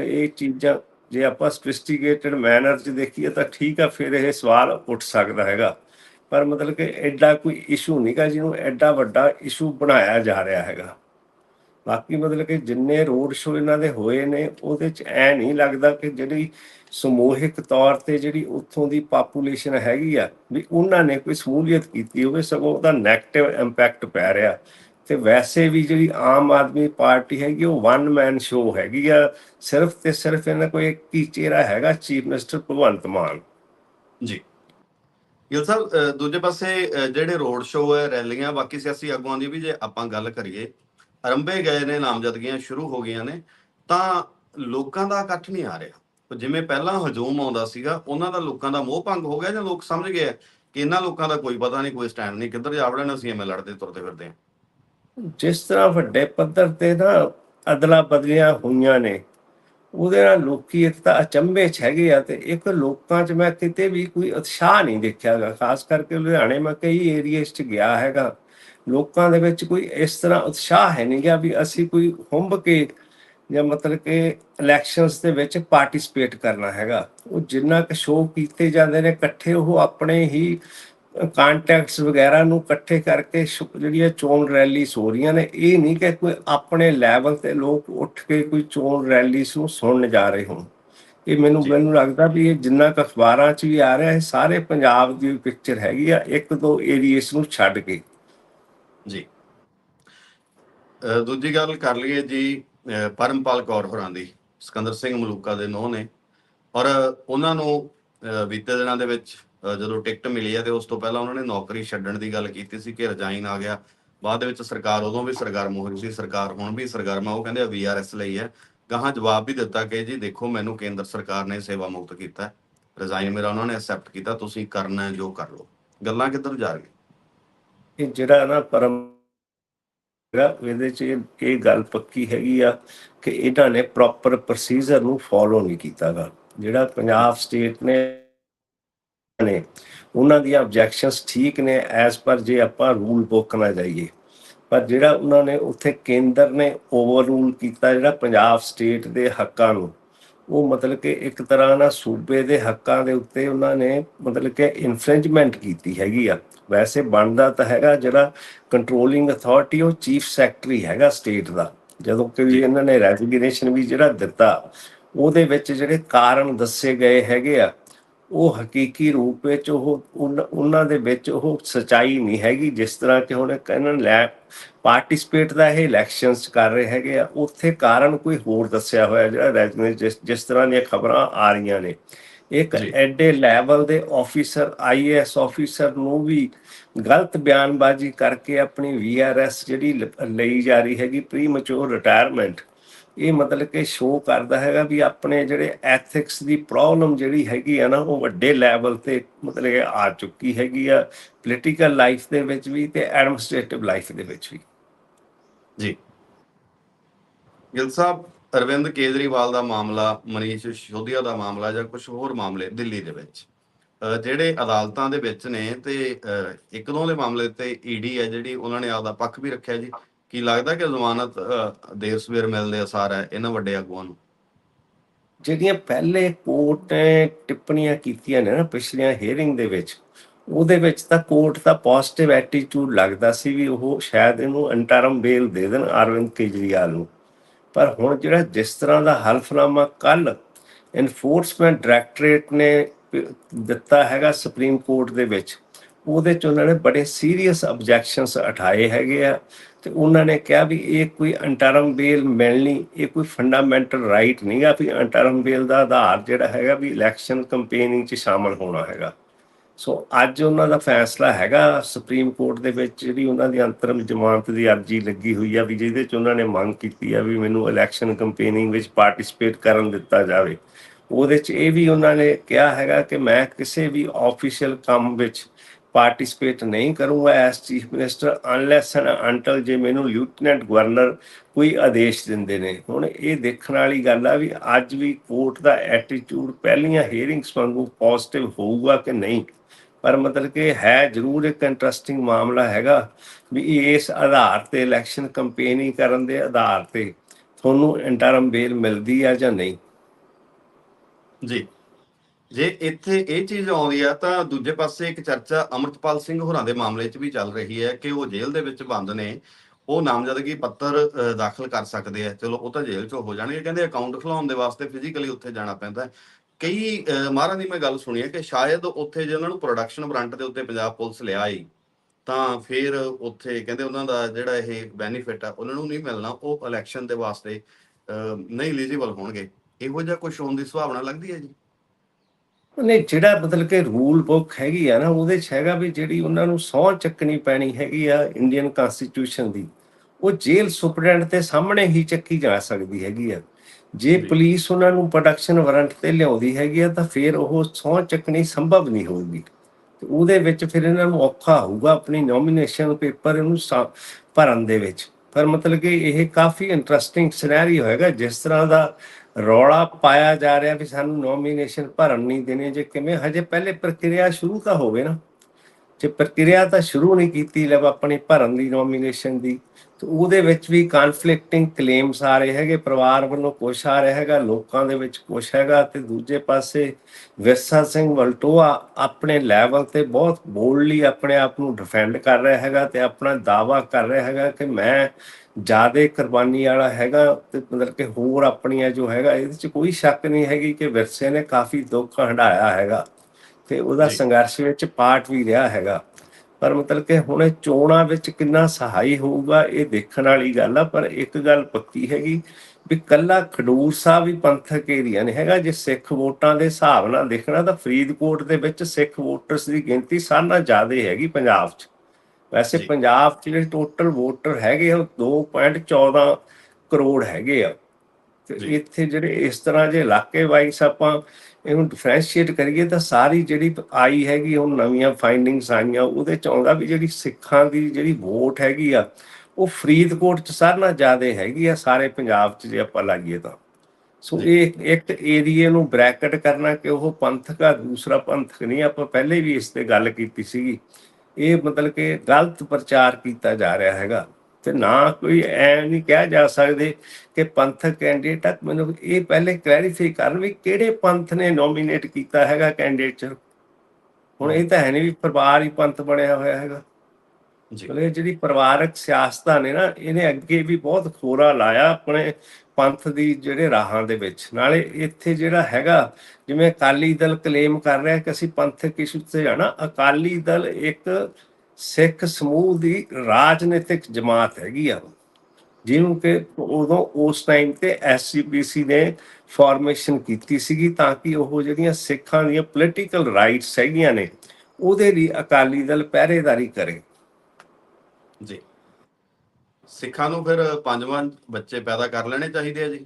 ਇਹ ਚੀਜ਼ਾਂ ਜੇ ਆਪਾਂ ਸਪਿਸਟੀਕੇਟਡ ਮੈਨਰ 'ਚ ਦੇਖੀਏ ਤਾਂ ਠੀਕ ਆ ਫਿਰ ਇਹ ਸਵਾਲ ਉੱਠ ਸਕਦਾ ਹੈਗਾ। ਪਰ ਮਤਲਬ ਕਿ ਐਡਾ ਕੋਈ ਇਸ਼ੂ ਨਹੀਂਗਾ ਜਿਹਨੂੰ ਐਡਾ ਵੱਡਾ ਇਸ਼ੂ ਬਣਾਇਆ ਜਾ ਰਿਹਾ ਹੈਗਾ। ਬਾਕੀ ਮਤਲਬ ਕਿ ਜਿੰਨੇ ਰੋਡ ਸ਼ੋਅ ਇਹਨਾਂ ਦੇ ਹੋਏ ਨੇ, ਉਹਦੇ 'ਚ ਐ ਨਹੀਂ ਲੱਗਦਾ ਕਿ ਜਿਹੜੀ ਸਮੂਹਿਕ ਤੌਰ ਤੇ ਜਿਹੜੀ ਉੱਥੋਂ ਦੀ ਪਾਪੂਲੇਸ਼ਨ ਹੈਗੀ ਆ, ਵੀ ਉਹਨਾਂ ਨੇ ਕੋਈ ਸਮੂਲੀਅਤ ਕੀਤੀ ਹੋਵੇ, ਸਗੋਂ ਉਹਦਾ 네ਗੇਟਿਵ ਇੰਪੈਕਟ ਪੈ ਰਿਹਾ। ਤੇ ਵੈਸੇ ਵੀ ਜਿਹੜੀ ਆਮ ਆਦਮੀ ਪਾਰਟੀ ਹੈਗੀ, ਉਹ ਵਨ ਮੈਨ ਸ਼ੋਅ ਹੈਗੀ ਆ। ਸਿਰਫ ਤੇ ਸਿਰਫ ਇਹਨਾਂ ਕੋਈ ਇੱਕ ਹੀ ਚਿਹਰਾ ਹੈਗਾ ਚੀਫ ਮਿਨਿਸਟਰ ਭਗਵੰਤ ਮਾਨ। ਜੀ। ਗਿਲ ਸਾਹਿਬ ਦੂਜੇ ਪਾਸੇ ਜਿਹੜੇ ਰੋਡ ਸ਼ੋਅ ਹੈ, ਰੈਲੀਆਂ, ਬਾਕੀ ਸਿਆਸੀ ਆਗੂਆਂ ਦੀ ਵੀ ਜੇ ਆਪਾਂ ਗੱਲ ਕਰੀਏ ਆਰੰਭੇ ਗਏ ਨੇ, ਨਾਮਜ਼ਦਗੀਆਂ ਸ਼ੁਰੂ ਹੋ ਗਈਆਂ ਨੇ, ਤਾਂ ਲੋਕਾਂ ਦਾ ਇਕੱਠ ਨਹੀਂ ਆ ਰਿਹਾ। ਜਿਵੇਂ ਪਹਿਲਾਂ ਹਜੂਮ ਆਉਂਦਾ ਸੀਗਾ, ਉਹਨਾਂ ਦਾ ਲੋਕਾਂ ਦਾ ਮੋਹ ਭੰਗ ਹੋ ਗਿਆ ਜਾਂ ਲੋਕ ਸਮਝ ਗਏ ਕਿ ਇਹਨਾਂ ਲੋਕਾਂ ਦਾ ਕੋਈ ਪਤਾ ਨਹੀਂ, ਕੋਈ ਸਟੈਂਡ ਨਹੀਂ, ਕਿੱਧਰ ਜਾ ਵੜਨ, ਅਸੀਂ ਐਵੇਂ ਲੜਦੇ, ਤੁਰਦੇ ਫਿਰਦੇ ਹਾਂ। ਜਿਸ ਤਰ੍ਹਾਂ ਵੱਡੇ ਪੱਧਰ ਤੇ ਨਾ ਅਦਲਾ ਬਦਲੀਆਂ ਹੋਈਆਂ ਨੇ, ਉਹਦੇ ਨਾਲ ਲੋਕੀ ਇੱਕ ਤਾਂ ਅਚੰਭੇ 'ਚ ਹੈਗੇ ਆ ਤੇ ਇੱਕ ਲੋਕਾਂ 'ਚ ਮੈਂ ਕਿਤੇ ਵੀ ਕੋਈ ਉਤਸ਼ਾਹ ਨਹੀਂ ਦੇਖਿਆਗਾ ਖਾਸ ਕਰਕੇ ਲੁਧਿਆਣੇ ਮੈਂ ਕਈ ਏਰੀਆਸ 'ਚ ਗਿਆ ਹੈਗਾ। ਲੋਕਾਂ ਦੇ ਵਿੱਚ ਕੋਈ ਇਸ ਤਰ੍ਹਾਂ ਉਤਸ਼ਾਹ ਹੈ ਨਹੀਂ ਗਿਆ ਵੀ ਅਸੀਂ ਕੋਈ ਹੁੰਬ ਕੇ ਜਾਂ ਮਤਲਬ ਕਿ ਇਲੈਕਸ਼ਨਸ ਦੇ ਵਿੱਚ ਪਾਰਟਿਸਿਪੇਟ ਕਰਨਾ ਹੈਗਾ। ਉਹ ਜਿੰਨਾ ਕੁ ਸ਼ੋਅ ਕੀਤੇ ਜਾਂਦੇ ਨੇ ਇਕੱਠੇ ਉਹ ਆਪਣੇ ਹੀ ਕੰਟੈਕਟਸ ਵਗੈਰਾ ਨੂੰ ਇਕੱਠੇ ਕਰਕੇ ਜਿਹੜੀਆਂ ਚੋਣ ਰੈਲੀਸ ਹੋ ਰਹੀਆਂ ਨੇ ਇਹ ਨਹੀਂ ਕਿ ਕੋਈ ਆਪਣੇ ਲੈਵਲ ਤੇ ਲੋਕ ਉੱਠ ਕੇ ਕੋਈ ਚੋਣ ਰੈਲੀਸ ਨੂੰ ਸੁਣਨ ਜਾ ਰਹੇ ਹੋਣ। ਇਹ ਮੈਨੂੰ। ਮੈਨੂੰ ਲੱਗਦਾ ਵੀ ਇਹ ਜਿੰਨਾ ਕੁ ਅਖਬਾਰਾਂ 'ਚ ਵੀ ਆ ਰਿਹਾ ਇਹ ਸਾਰੇ ਪੰਜਾਬ ਦੀ ਪਿਕਚਰ ਹੈਗੀ ਆ ਇੱਕ ਦੋ ਏਰੀਆਸ ਨੂੰ ਛੱਡ ਕੇ। ਜੀ। ਦੂਜੀ ਗੱਲ ਕਰ ਲਈਏ ਜੀ ਪਰਮਪਾਲ ਕੌਰ ਹੋਰਾਂ ਦੀ, ਸਿਕੰਦਰ ਸਿੰਘ ਮਲੂਕਾ ਦੇ ਨੋਹ ਨੇ। ਔਰ ਉਹਨਾਂ ਨੂੰ ਬੀਤੇ ਦਿਨਾਂ ਦੇ ਵਿੱਚ ਜਦੋਂ ਟਿਕਟ ਮਿਲੀ ਹੈ ਤੇ ਉਸ ਤੋਂ ਪਹਿਲਾਂ ਉਹਨਾਂ ਨੇ ਨੌਕਰੀ ਛੱਡਣ ਦੀ ਗੱਲ ਕੀਤੀ ਸੀ ਕਿ ਰਜਾਈਨ ਆ ਗਿਆ। ਬਾਅਦ ਦੇ ਵਿੱਚ ਸਰਕਾਰ ਉਦੋਂ ਵੀ ਸਰਗਰਮ ਹੋ ਰਹੀ ਸੀ, ਸਰਕਾਰ ਹੁਣ ਵੀ ਸਰਗਰਮ ਆ, ਉਹ ਕਹਿੰਦੇ ਆ ਵੀਆਰਐਸ ਲਈ ਹੈ। ਗਾਹਾਂ ਜਵਾਬ ਵੀ ਦਿੱਤਾ ਕਿ ਜੀ ਦੇਖੋ, ਮੈਨੂੰ ਕੇਂਦਰ ਸਰਕਾਰ ਨੇ ਸੇਵਾ ਮੁਕਤ ਕੀਤਾ। ਰਜ਼ਾਈਨ ਮੇਰਾ ਉਹਨਾਂ ਨੇ ਐਕਸੈਪਟ ਕੀਤਾ, ਤੁਸੀਂ ਕਰਨਾ ਜੋ ਕਰ ਲਓ। ਗੱਲਾਂ ਕਿੱਧਰ ਜਾ ਰਹੀਆਂ? ਇਹ ਜਿਹੜਾ ਨਾ ਪਰਮ ਇਹਦੇ 'ਚ ਇਹ ਇਹ ਗੱਲ ਪੱਕੀ ਹੈਗੀ ਆ ਕਿ ਇਹਨਾਂ ਨੇ ਪ੍ਰੋਪਰ ਪ੍ਰੋਸੀਜਰ ਨੂੰ ਫੋਲੋ ਨਹੀਂ ਕੀਤਾਗਾ। ਜਿਹੜਾ ਪੰਜਾਬ ਸਟੇਟ ਨੇ ਨੇ, ਉਹਨਾਂ ਦੀਆਂ ਆਬਜੈਕਸ਼ਨਸ ਠੀਕ ਨੇ ਐਸ ਪਰ ਜੇ ਆਪਾਂ ਰੂਲ ਬੁੱਕ ਨਾ ਜਾਈਏ। ਪਰ ਜਿਹੜਾ ਉਹਨਾਂ ਨੇ ਉੱਥੇ ਕੇਂਦਰ ਨੇ ਓਵਰਰੂਲ ਕੀਤਾ ਜਿਹੜਾ ਪੰਜਾਬ ਸਟੇਟ ਦੇ ਹੱਕਾਂ ਨੂੰ ਉਹ ਮਤਲਬ ਕਿ ਇੱਕ ਤਰ੍ਹਾਂ ਨਾਲ ਸੂਬੇ ਦੇ ਹੱਕਾਂ ਦੇ ਉੱਤੇ ਉਹਨਾਂ ਨੇ ਮਤਲਬ ਕਿ ਇਨਫ੍ਰਿੰਜਮੈਂਟ ਕੀਤੀ ਹੈਗੀ ਆ। ਵੈਸੇ ਬਣਦਾ ਤਾਂ ਹੈਗਾ ਜਿਹੜਾ ਕੰਟਰੋਲਿੰਗ ਅਥਾਰਟੀ ਉਹ ਚੀਫ ਸੈਕਟਰੀ ਹੈਗਾ ਸਟੇਟ ਦਾ। ਜਦੋਂ ਕਿ ਇਹਨਾਂ ਨੇ ਰੈਜ਼ਿਗਨੇਸ਼ਨ ਵੀ ਜਿਹੜਾ ਦਿੱਤਾ ਉਹਦੇ ਵਿੱਚ ਜਿਹੜੇ ਕਾਰਨ ਦੱਸੇ ਗਏ ਹੈਗੇ ਆ ਉਹ ਹਕੀਕੀ ਰੂਪ ਵਿੱਚ ਉਹ ਉਹਨਾਂ ਦੇ ਵਿੱਚ ਉਹ ਸਚਾਈ ਨਹੀਂ ਹੈਗੀ ਜਿਸ ਤਰ੍ਹਾਂ ਕਿ ਹੁਣ ਕਹਿੰਨ ਲੈ ਪਾਰਟਿਸਿਪੇਟ ਦਾ ਇਹ ਇਲੈਕਸ਼ਨਸ ਕਰ ਰਹੇ ਹੈਗੇ ਆ ਉੱਥੇ ਕਾਰਨ ਕੋਈ ਹੋਰ ਦੱਸਿਆ ਹੋਇਆ ਜਿਹੜਾ ਰੈਜੀਮੈਂਟ ਜਿਸ ਜਿਸ ਤਰ੍ਹਾਂ ਦੀਆਂ ਖਬਰਾਂ ਆ ਰਹੀਆਂ ਨੇ ਇੱਕ। ਐਡੇ ਲੈਵਲ ਦੇ ਆਫੀਸਰ ਆਈਏਐਸ ਆਫੀਸਰ ਨੂੰ ਵੀ ਗਲਤ ਬਿਆਨਬਾਜ਼ੀ ਕਰਕੇ ਆਪਣੀ ਵੀਆਰਐਸ ਜਿਹੜੀ ਲਈ ਜਾ ਰਹੀ ਹੈਗੀ ਪ੍ਰੀਮੈਚੁਰ ਰਿਟਾਇਰਮੈਂਟ ਇਹ ਮਤਲਬ ਕਿ ਸ਼ੋਅ ਕਰਦਾ ਹੈਗਾ ਵੀ ਆਪਣੇ ਜਿਹੜੇ ਐਥਿਕਸ ਦੀ ਪ੍ਰੋਬਲਮ ਜਿਹੜੀ ਹੈਗੀ ਆ ਨਾ, ਉਹ ਵੱਡੇ ਲੈਵਲ ਤੇ ਮਤਲਬ ਕਿ ਆ ਚੁੱਕੀ ਹੈਗੀ ਆ ਪੋਲੀਟੀਕਲ ਲਾਈਫ ਦੇ ਵਿੱਚ ਵੀ ਤੇ ਐਡਮਿਨਿਸਟ੍ਰੇਟਿਵ ਲਾਈਫ ਦੇ ਵਿੱਚ ਵੀ। ਜੀ। ਗਿਲ ਸਾਹਿਬ, ਅਰਵਿੰਦ ਕੇਜਰੀਵਾਲ ਦਾ ਮਾਮਲਾ, ਮਨੀਸ਼ ਸਿਸੋਦੀਆ ਦਾ ਮਾਮਲਾ ਜਾਂ ਕੁਝ ਹੋਰ ਮਾਮਲੇ ਦਿੱਲੀ ਦੇ ਵਿੱਚ ਜਿਹੜੇ ਅਦਾਲਤਾਂ ਦੇ ਵਿੱਚ ਨੇ ਤੇ ਅਹ ਇੱਕ ਦੋ ਦੇ ਮਾਮਲੇ ਤੇ ਈਡੀ ਹੈ ਜਿਹੜੀ ਉਹਨਾਂ ਨੇ ਆਪਦਾ ਪੱਖ ਵੀ ਰੱਖਿਆ ਜੀ। ਕੀ ਲੱਗਦਾ ਕਿ ਜ਼ਮਾਨਤ ਅਹ, ਸਵੇਰ ਮਿਲਦੇ ਅਸਾਰ ਹੈ ਇਹਨਾਂ ਵੱਡੇ ਆਗੂਆਂ ਨੂੰ? ਜਿਹੜੀਆਂ ਪਹਿਲੇ ਕੋਰਟ ਨੇ ਟਿੱਪਣੀਆਂ ਕੀਤੀਆਂ ਨੇ ਨਾ ਪਿਛਲੀਆਂ ਹੀਅਰਿੰਗ ਦੇ ਵਿੱਚ ਉਹਦੇ ਵਿੱਚ ਤਾਂ ਕੋਰਟ ਦਾ ਪੋਜ਼ਿਟਿਵ ਐਟੀਟਿਊਡ ਲੱਗਦਾ ਸੀ ਵੀ ਉਹ ਸ਼ਾਇਦ ਇਹਨੂੰ ਇੰਟਰਮ ਬੇਲ ਦੇ ਦੇਣ ਅਰਵਿੰਦ ਕੇਜਰੀਵਾਲ ਨੂੰ। ਪਰ ਹੁਣ ਜਿਹੜਾ ਜਿਸ ਤਰ੍ਹਾਂ ਦਾ ਹਲਫਨਾਮਾ ਕੱਲ ਇਨਫੋਰਸਮੈਂਟ ਡਾਇਰੈਕਟੋਰੇਟ ਨੇ ਦਿੱਤਾ ਹੈਗਾ ਸੁਪਰੀਮ ਕੋਰਟ ਦੇ ਵਿੱਚ ਉਹਦੇ ਚ ਉਹਨਾਂ ਨੇ ਬੜੇ ਸੀਰੀਅਸ ਆਬਜੈਕਸ਼ਨਸ ਉਠਾਏ ਹੈਗੇ ਆ ਤੇ ਉਹਨਾਂ ਨੇ ਕਿਹਾ ਵੀ ਇਹ ਕੋਈ ਅੰਟਰਮ ਬੇਲ ਮਿਲਣੀ ਇਹ ਕੋਈ ਫੰਡਾਮੈਂਟਲ ਰਾਈਟ ਨਹੀਂਗਾ ਵੀ ਅੰਟਰਮ ਬੇਲ ਦਾ ਆਧਾਰ ਜਿਹੜਾ ਹੈਗਾ ਵੀ ਇਲੈਕਸ਼ਨ ਕੰਪੇਨਿੰਗ ਚ ਸ਼ਾਮਲ ਹੋਣਾ ਹੈਗਾ। ਸੋ ਅੱਜ ਉਹਨਾਂ ਦਾ ਫੈਸਲਾ ਹੈਗਾ ਸੁਪਰੀਮ ਕੋਰਟ ਦੇ ਵਿੱਚ ਜਿਹੜੀ ਉਹਨਾਂ ਦੀ ਅੰਤਰਮ ਜ਼ਮਾਨਤ ਦੀ ਅਰਜ਼ੀ ਲੱਗੀ ਹੋਈ ਆ ਵੀ ਜਿਹਦੇ ਚ ਉਹਨਾਂ ਨੇ ਮੰਗ ਕੀਤੀ ਆ ਵੀ ਮੈਨੂੰ ਇਲੈਕਸ਼ਨ ਕੰਪੇਨਿੰਗ ਵਿੱਚ ਪਾਰਟਿਸਿਪੇਟ ਕਰਨ ਦਿੱਤਾ ਜਾਵੇ। ਉਹਦੇ ਚ ਇਹ ਵੀ ਉਹਨਾਂ ਨੇ ਕਿਹਾ ਹੈਗਾ ਕਿ ਮੈਂ ਕਿਸੇ ਵੀ ਆਫੀਸ਼ੀਅਲ ਕੰਮ ਵਿੱਚ ਪਾਰਟਿਸਿਪੇਟ ਨਹੀਂ ਕਰੂੰਗਾ as chief minister unless and until ਜੇ ਮੈਨੂੰ ਲਿeutenant ਗਵਰਨਰ ਕੋਈ ਆਦੇਸ਼ ਦਿੰਦੇ ਨੇ ਹੁਣ ਇਹ ਦੇਖਣ ਵਾਲੀ ਗੱਲ ਆ ਵੀ ਅੱਜ ਵੀ ਕੋਰਟ ਦਾ ਐਟੀਟਿਊਡ ਪਹਿਲੀਆਂ ਹੀਅਰਿੰਗਸ ਵਾਂਗੂ ਪੋਜ਼ਿਟਿਵ ਹੋਊਗਾ ਕਿ ਨਹੀਂ ਪਰ ਮਤਲਬ ਕਿ ਹੈ ਜ਼ਰੂਰ ਇੱਕ ਇੰਟਰਸਟਿੰਗ ਮਾਮਲਾ ਹੈਗਾ ਵੀ ਇਸ ਆਧਾਰ ਤੇ ਇਲੈਕਸ਼ਨ ਕੰਪੇਨਿੰਗ ਕਰਨ ਦੇ ਆਧਾਰ ਤੇ ਤੁਹਾਨੂੰ ਇੰਟਰਮ ਬੇਲ ਮਿਲਦੀ ਆ ਜਾਂ ਨਹੀਂ ਜੀ ਜੇ ਇੱਥੇ ਇਹ ਚੀਜ਼ ਆਉਂਦੀ ਆ ਤਾਂ ਦੂਜੇ ਪਾਸੇ ਇੱਕ ਚਰਚਾ ਅਮਰਤਪਾਲ ਸਿੰਘ ਹੋਰਾਂ ਦੇ ਮਾਮਲੇ 'ਚ ਵੀ ਚੱਲ ਰਹੀ ਹੈ ਕਿ ਉਹ ਜੇਲ੍ਹ ਦੇ ਵਿੱਚ ਬੰਦ ਨੇ। ਉਹ ਨਾਮਜ਼ਦਗੀ ਪੱਤਰ ਦਾਖਲ ਕਰ ਸਕਦੇ ਆ। ਚਲੋ ਉਹ ਤਾਂ ਜੇਲ੍ਹ 'ਚ ਹੋ ਜਾਣਗੇ। ਕਹਿੰਦੇ ਅਕਾਊਂਟ ਖੁਲਾਉਣ ਦੇ ਵਾਸਤੇ ਫਿਜ਼ੀਕਲੀ ਉੱਥੇ ਜਾਣਾ ਪੈਂਦਾ ਕਈ ਅ, ਦੀ ਮੈਂ ਗੱਲ ਸੁਣੀ ਹੈ ਕਿ ਸ਼ਾਇਦ ਉੱਥੇ ਜੇ ਉਹਨਾਂ ਨੂੰ ਪ੍ਰੋਡਕਸ਼ਨ ਬਰੰਟ ਦੇ ਉੱਤੇ ਪੰਜਾਬ ਪੁਲਿਸ ਲਿਆਈ ਤਾਂ ਫਿਰ ਉੱਥੇ ਕਹਿੰਦੇ ਉਹਨਾਂ ਦਾ ਜਿਹੜਾ ਇਹ ਬੈਨੀਫਿਟ ਆ ਉਹਨਾਂ ਨੂੰ ਨਹੀਂ ਮਿਲਣਾ। ਉਹ ਇਲੈਕਸ਼ਨ ਦੇ ਵਾਸਤੇ ਅ, ਨਹੀਂ ਐਲੀਜੀਬਲ ਹੋਣਗੇ। ਇਹੋ ਜਿਹਾ ਕੁਝ ਹੋਣ ਦੀ ਸੰਭਾਵਨਾ ਲੱਗਦੀ ਹੈ ਜੀ? ਨਹੀਂ ਜਿਹੜਾ ਮਤਲਬ ਕਿ ਰੂਲ ਬੁੱਕ ਹੈਗੀ ਆ ਨਾ ਉਹਦੇ ਚ ਹੈਗਾ ਵੀ ਜਿਹੜੀ ਉਹਨਾਂ ਨੂੰ ਸਹੁੰ ਚੱਕਣੀ ਪੈਣੀ ਹੈਗੀ ਆ ਇੰਡੀਅਨ ਕਨਸਟੀਟਿਊਸ਼ਨ ਦੀ ਉਹ ਜੇਲ੍ਹ ਸੁਪਰਡੈਂਟ ਦੇ ਸਾਹਮਣੇ ਹੀ ਚੱਕੀ ਜਾ ਸਕਦੀ ਹੈਗੀ ਆ। ਜੇ। ਪੁਲਿਸ ਉਹਨਾਂ ਨੂੰ ਪ੍ਰੋਡਕਸ਼ਨ ਵਾਰੰਟ ਤੇ ਲਿਆਉਂਦੀ ਹੈਗੀ ਆ ਤਾਂ ਫਿਰ ਉਹ ਸਹੁੰ ਚੱਕਣੀ ਸੰਭਵ ਨਹੀਂ ਹੋਊਗੀ। ਤੇ ਉਹਦੇ ਵਿੱਚ ਫਿਰ ਇਹਨਾਂ ਨੂੰ ਔਖਾ ਹੋਊਗਾ ਆਪਣੀ ਨੋਮੀਨੇਸ਼ਨ ਪੇਪਰ ਇਹਨੂੰ ਸਾ- ਭਰਨ ਦੇ ਵਿੱਚ। ਪਰ ਮਤਲਬ ਕਿ ਇਹ ਕਾਫੀ ਇੰਟਰਸਟਿੰਗ ਸਿਨੈਰੀਓ ਹੋਏਗਾ ਜਿਸ ਤਰ੍ਹਾਂ ਦਾ ਰੌਲਾ ਪਾਇਆ ਜਾ ਰਿਹਾ ਵੀ ਸਾਨੂੰ ਨੋਮੀਨੇਸ਼ਨ ਭਰਨ ਨਹੀਂ ਦੇਣੇ, ਜੇ ਕਿਵੇਂ ਹਜੇ ਪਹਿਲੇ ਪ੍ਰਕਿਰਿਆ ਸ਼ੁਰੂ ਤਾਂ ਹੋਵੇ ਨਾ। ਜੇ ਪ੍ਰਕਿਰਿਆ ਤਾਂ ਸ਼ੁਰੂ ਨਹੀਂ ਕੀਤੀ ਲਵ ਆਪਣੀ ਭਰਨ ਦੀ ਨੋਮੀਨੇਸ਼ਨ ਦੀ, ਤੇ ਉਹਦੇ ਵਿੱਚ ਵੀ ਕਨਫਲਿਕਟਿੰਗ ਕਲੇਮਸ ਆ ਰਹੇ ਹੈਗੇ, ਪਰਿਵਾਰ ਵੱਲੋਂ ਕੁਛ ਆ ਰਿਹਾ ਹੈਗਾ, ਲੋਕਾਂ ਦੇ ਵਿੱਚ ਕੁਛ ਹੈਗਾ ਤੇ ਦੂਜੇ ਪਾਸੇ ਵਿਰਸਾ ਸਿੰਘ ਵਲਟੋਆ ਆਪਣੇ ਲੈਵਲ ਤੇ ਬਹੁਤ ਬੋਲਡਲੀ ਆਪਣੇ ਆਪ ਨੂੰ ਡਿਫੈਂਡ ਕਰ ਰਿਹਾ ਹੈਗਾ ਤੇ ਆਪਣਾ ਦਾਵਾ ਕਰ ਰਿਹਾ ਹੈਗਾ ਕਿ ਮੈਂ ਜਿਆਦੇ ਕੁਰਬਾਨੀ ਵਾਲਾ ਹੈਗਾ ਤੇ ਮਤਲਬ ਕਿ ਹੋਰ ਆਪਣੀਆਂ ਜੋ ਹੈਗਾ ਇਹਦੇ ਚ ਕੋਈ ਸ਼ੱਕ ਨਹੀਂ ਹੈਗੀ ਕਿ ਵਿਰਸੇ ਨੇ ਕਾਫੀ ਦੁੱਖ ਹੰਢਾਇਆ ਹੈਗਾ ਤੇ ਉਹਦਾ। ਸੰਘਰਸ਼ ਵਿੱਚ ਪਾਰਟ ਵੀ ਰਿਹਾ ਹੈਗਾ ਪਰ ਮਤਲਬ ਕਿ ਹੁਣ ਚੋਣਾਂ ਵਿੱਚ ਕਿੰਨਾ ਸਹਾਈ ਹੋਊਗਾ ਇਹ ਦੇਖਣ ਵਾਲੀ ਗੱਲ ਆ ਪਰ ਇੱਕ ਗੱਲ ਪੱਕੀ ਹੈਗੀ ਵੀ ਕੱਲਾ ਖਡੂਰ ਸਾਹਿਬ ਹੀ ਪੰਥਕ ਏਰੀਆ ਨਹੀਂ ਹੈਗਾ ਜੇ ਸਿੱਖ ਵੋਟਾਂ ਦੇ ਹਿਸਾਬ ਨਾਲ ਦੇਖਣਾ ਤਾਂ ਫਰੀਦਕੋਟ ਦੇ ਵਿੱਚ ਸਿੱਖ ਵੋਟਰਸ ਦੀ ਗਿਣਤੀ ਨਾਲੋਂ ਜ਼ਿਆਦਾ ਹੈਗੀ ਪੰਜਾਬ 'ਚ ਵੈਸੇ। ਪੰਜਾਬ 'ਚ ਜਿਹੜੇ ਟੋਟਲ ਵੋਟਰ ਹੈਗੇ ਆ ਉਹ 2.14 ਕਰੋੜ ਹੈਗੇ ਆ ਤੇ। ਇੱਥੇ ਜਿਹੜੇ ਇਸ ਤਰ੍ਹਾਂ ਜੇ ਇਲਾਕੇ ਵਾਈਸ ਆਪਾਂ ਇਹਨੂੰ ਡਿਫਰੈਂਸ਼ੀਏਟ ਕਰੀਏ ਤਾਂ ਸਾਰੀ ਜਿਹੜੀ ਆਈ ਹੈਗੀ ਹੁਣ ਨਵੀਆਂ ਫਾਈਂਡਿੰਗਸ ਆਈਆਂ ਉਹਦੇ ਚ ਆਉਂਦਾ ਵੀ ਜਿਹੜੀ ਸਿੱਖਾਂ ਦੀ ਜਿਹੜੀ ਵੋਟ ਹੈਗੀ ਆ ਉਹ ਫਰੀਦਕੋਟ ਚ ਸਾਰਿਆਂ ਨਾਲੋਂ ਜ਼ਿਆਦਾ ਹੈਗੀ ਆ ਸਾਰੇ ਪੰਜਾਬ ਚ ਜੇ ਆਪਾਂ ਲਾਈਏ ਤਾਂ ਸੋ। ਇਹ ਇੱਕ ਏਰੀਏ ਨੂੰ ਬ੍ਰੈਕਟ ਕਰਨਾ ਕਿ ਉਹ ਪੰਥਕ ਆ ਦੂਸਰਾ ਪੰਥਕ ਨਹੀਂ ਆਪਾਂ ਪਹਿਲੇ ਵੀ ਇਸ ਤੇ ਗੱਲ ਕੀਤੀ ਸੀਗੀ ਇਹ ਮਤਲਬ ਕਿ ਗਲਤ ਪ੍ਰਚਾਰ ਕੀਤਾ ਜਾ ਰਿਹਾ ਹੈਗਾ। ਤੇ ਨਾ ਕੋਈ ਐ ਨਹੀਂ ਕਿਹਾ ਜਾ ਸਕਦੇ ਕਿ ਪੰਥਕ ਕੈਂਡੀਡੇਟ ਆ। ਮੈਨੂੰ ਇਹ ਪਹਿਲੇ ਕਲੈਰੀਫਾਈ ਕਰਨ ਵੀ ਕਿਹੜੇ ਪੰਥ ਨੇ ਨੋਮੀਨੇਟ ਕੀਤਾ ਹੈਗਾ ਕੈਂਡੀਡੇਟ ਹੁਣ ਇਹ ਤਾਂ ਹੈ ਨਹੀਂ ਵੀ ਪਰਿਵਾਰ ਹੀ ਪੰਥ ਬਣਿਆ ਹੋਇਆ ਹੈਗਾ। ਜੀ। ਜਿਹੜੀ ਪਰਿਵਾਰਕ ਸਿਆਸਤਾਂ ਨੇ ਨਾ ਇਹਨੇ ਅੱਗੇ ਵੀ ਬਹੁਤ ਖੋਰਾ ਲਾਇਆ। ਆਪਣੇ ਪੰਥ ਦੀ ਜਿਹੜੇ ਰਾਹਾਂ ਦੇ ਵਿੱਚ। ਨਾਲੇ ਇੱਥੇ ਜਿਹੜਾ ਹੈਗਾ, ਜਿਵੇਂ ਅਕਾਲੀ ਦਲ ਕਲੇਮ ਕਰ ਰਿਹਾ ਕਿ ਅਸੀਂ ਪੰਥਕ ਇਸ਼ੂ ਤੇ ਜਾਣਾ ਅਕਾਲੀ ਦਲ ਇੱਕ ਸਿੱਖ ਸਮੂਹ ਦੀ ਰਾਜਨੀਤਿਕ ਜਮਾਤ ਹੈਗੀ ਆ। ਜਿਹਨੂੰ ਕਿ ਉਦੋਂ ਉਸ ਟਾਈਮ ਤੇ ਐਸਜੀਪੀਸੀ ਨੇ ਫਾਰਮੇਸ਼ਨ ਕੀਤੀ ਸੀਗੀ ਤਾਂ ਕਿ ਉਹ ਜਿਹੜੀਆਂ ਸਿੱਖਾਂ ਦੀਆਂ ਪੋਲੀਟੀਕਲ ਰਾਈਟਸ ਹੈਗੀਆਂ ਨੇ, ਉਹਦੇ ਲਈ ਅਕਾਲੀ ਦਲ ਪਹਿਰੇਦਾਰੀ ਕਰੇ। ਜੀ। ਸਿੱਖਾਂ ਨੂੰ ਫਿਰ ਪੰਜਵਾਂ ਬੱਚੇ ਪੈਦਾ ਕਰ ਲੈਣੇ ਚਾਹੀਦੇ ਆ ਜੀ?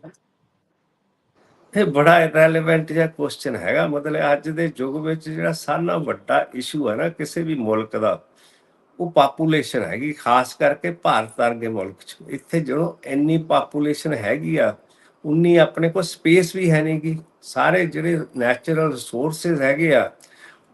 ਇਹ ਬੜਾ ਰੈਲੇਵੈਂਟ ਜਿਹਾ ਕੁਐਸਚਨ ਹੈਗਾ, ਮਤਲਬ ਅੱਜ ਦੇ ਯੁੱਗ ਵਿੱਚ ਜਿਹੜਾ ਸਾਰਿਆਂ ਵੱਡਾ ਇਸ਼ੂ ਹੈ ਨਾ ਕਿਸੇ ਵੀ ਮੁਲਕ ਦਾ, ਉਹ ਪਾਪੂਲੇਸ਼ਨ ਹੈਗੀ, ਖਾਸ ਕਰਕੇ ਭਾਰਤ ਵਰਗੇ ਮੁਲਕ 'ਚ। ਇੱਥੇ ਜਦੋਂ ਇੰਨੀ ਪਾਪੂਲੇਸ਼ਨ ਹੈਗੀ ਆ, ਉਨੀ ਆਪਣੇ ਕੋਲ ਸਪੇਸ ਵੀ ਹੈ ਨਹੀਂਗੀ ਸਾਰੇ ਜਿਹੜੇ ਨੈਚੁਰਲ ਰਿਸੋਰਸਸ ਹੈਗੇ ਆ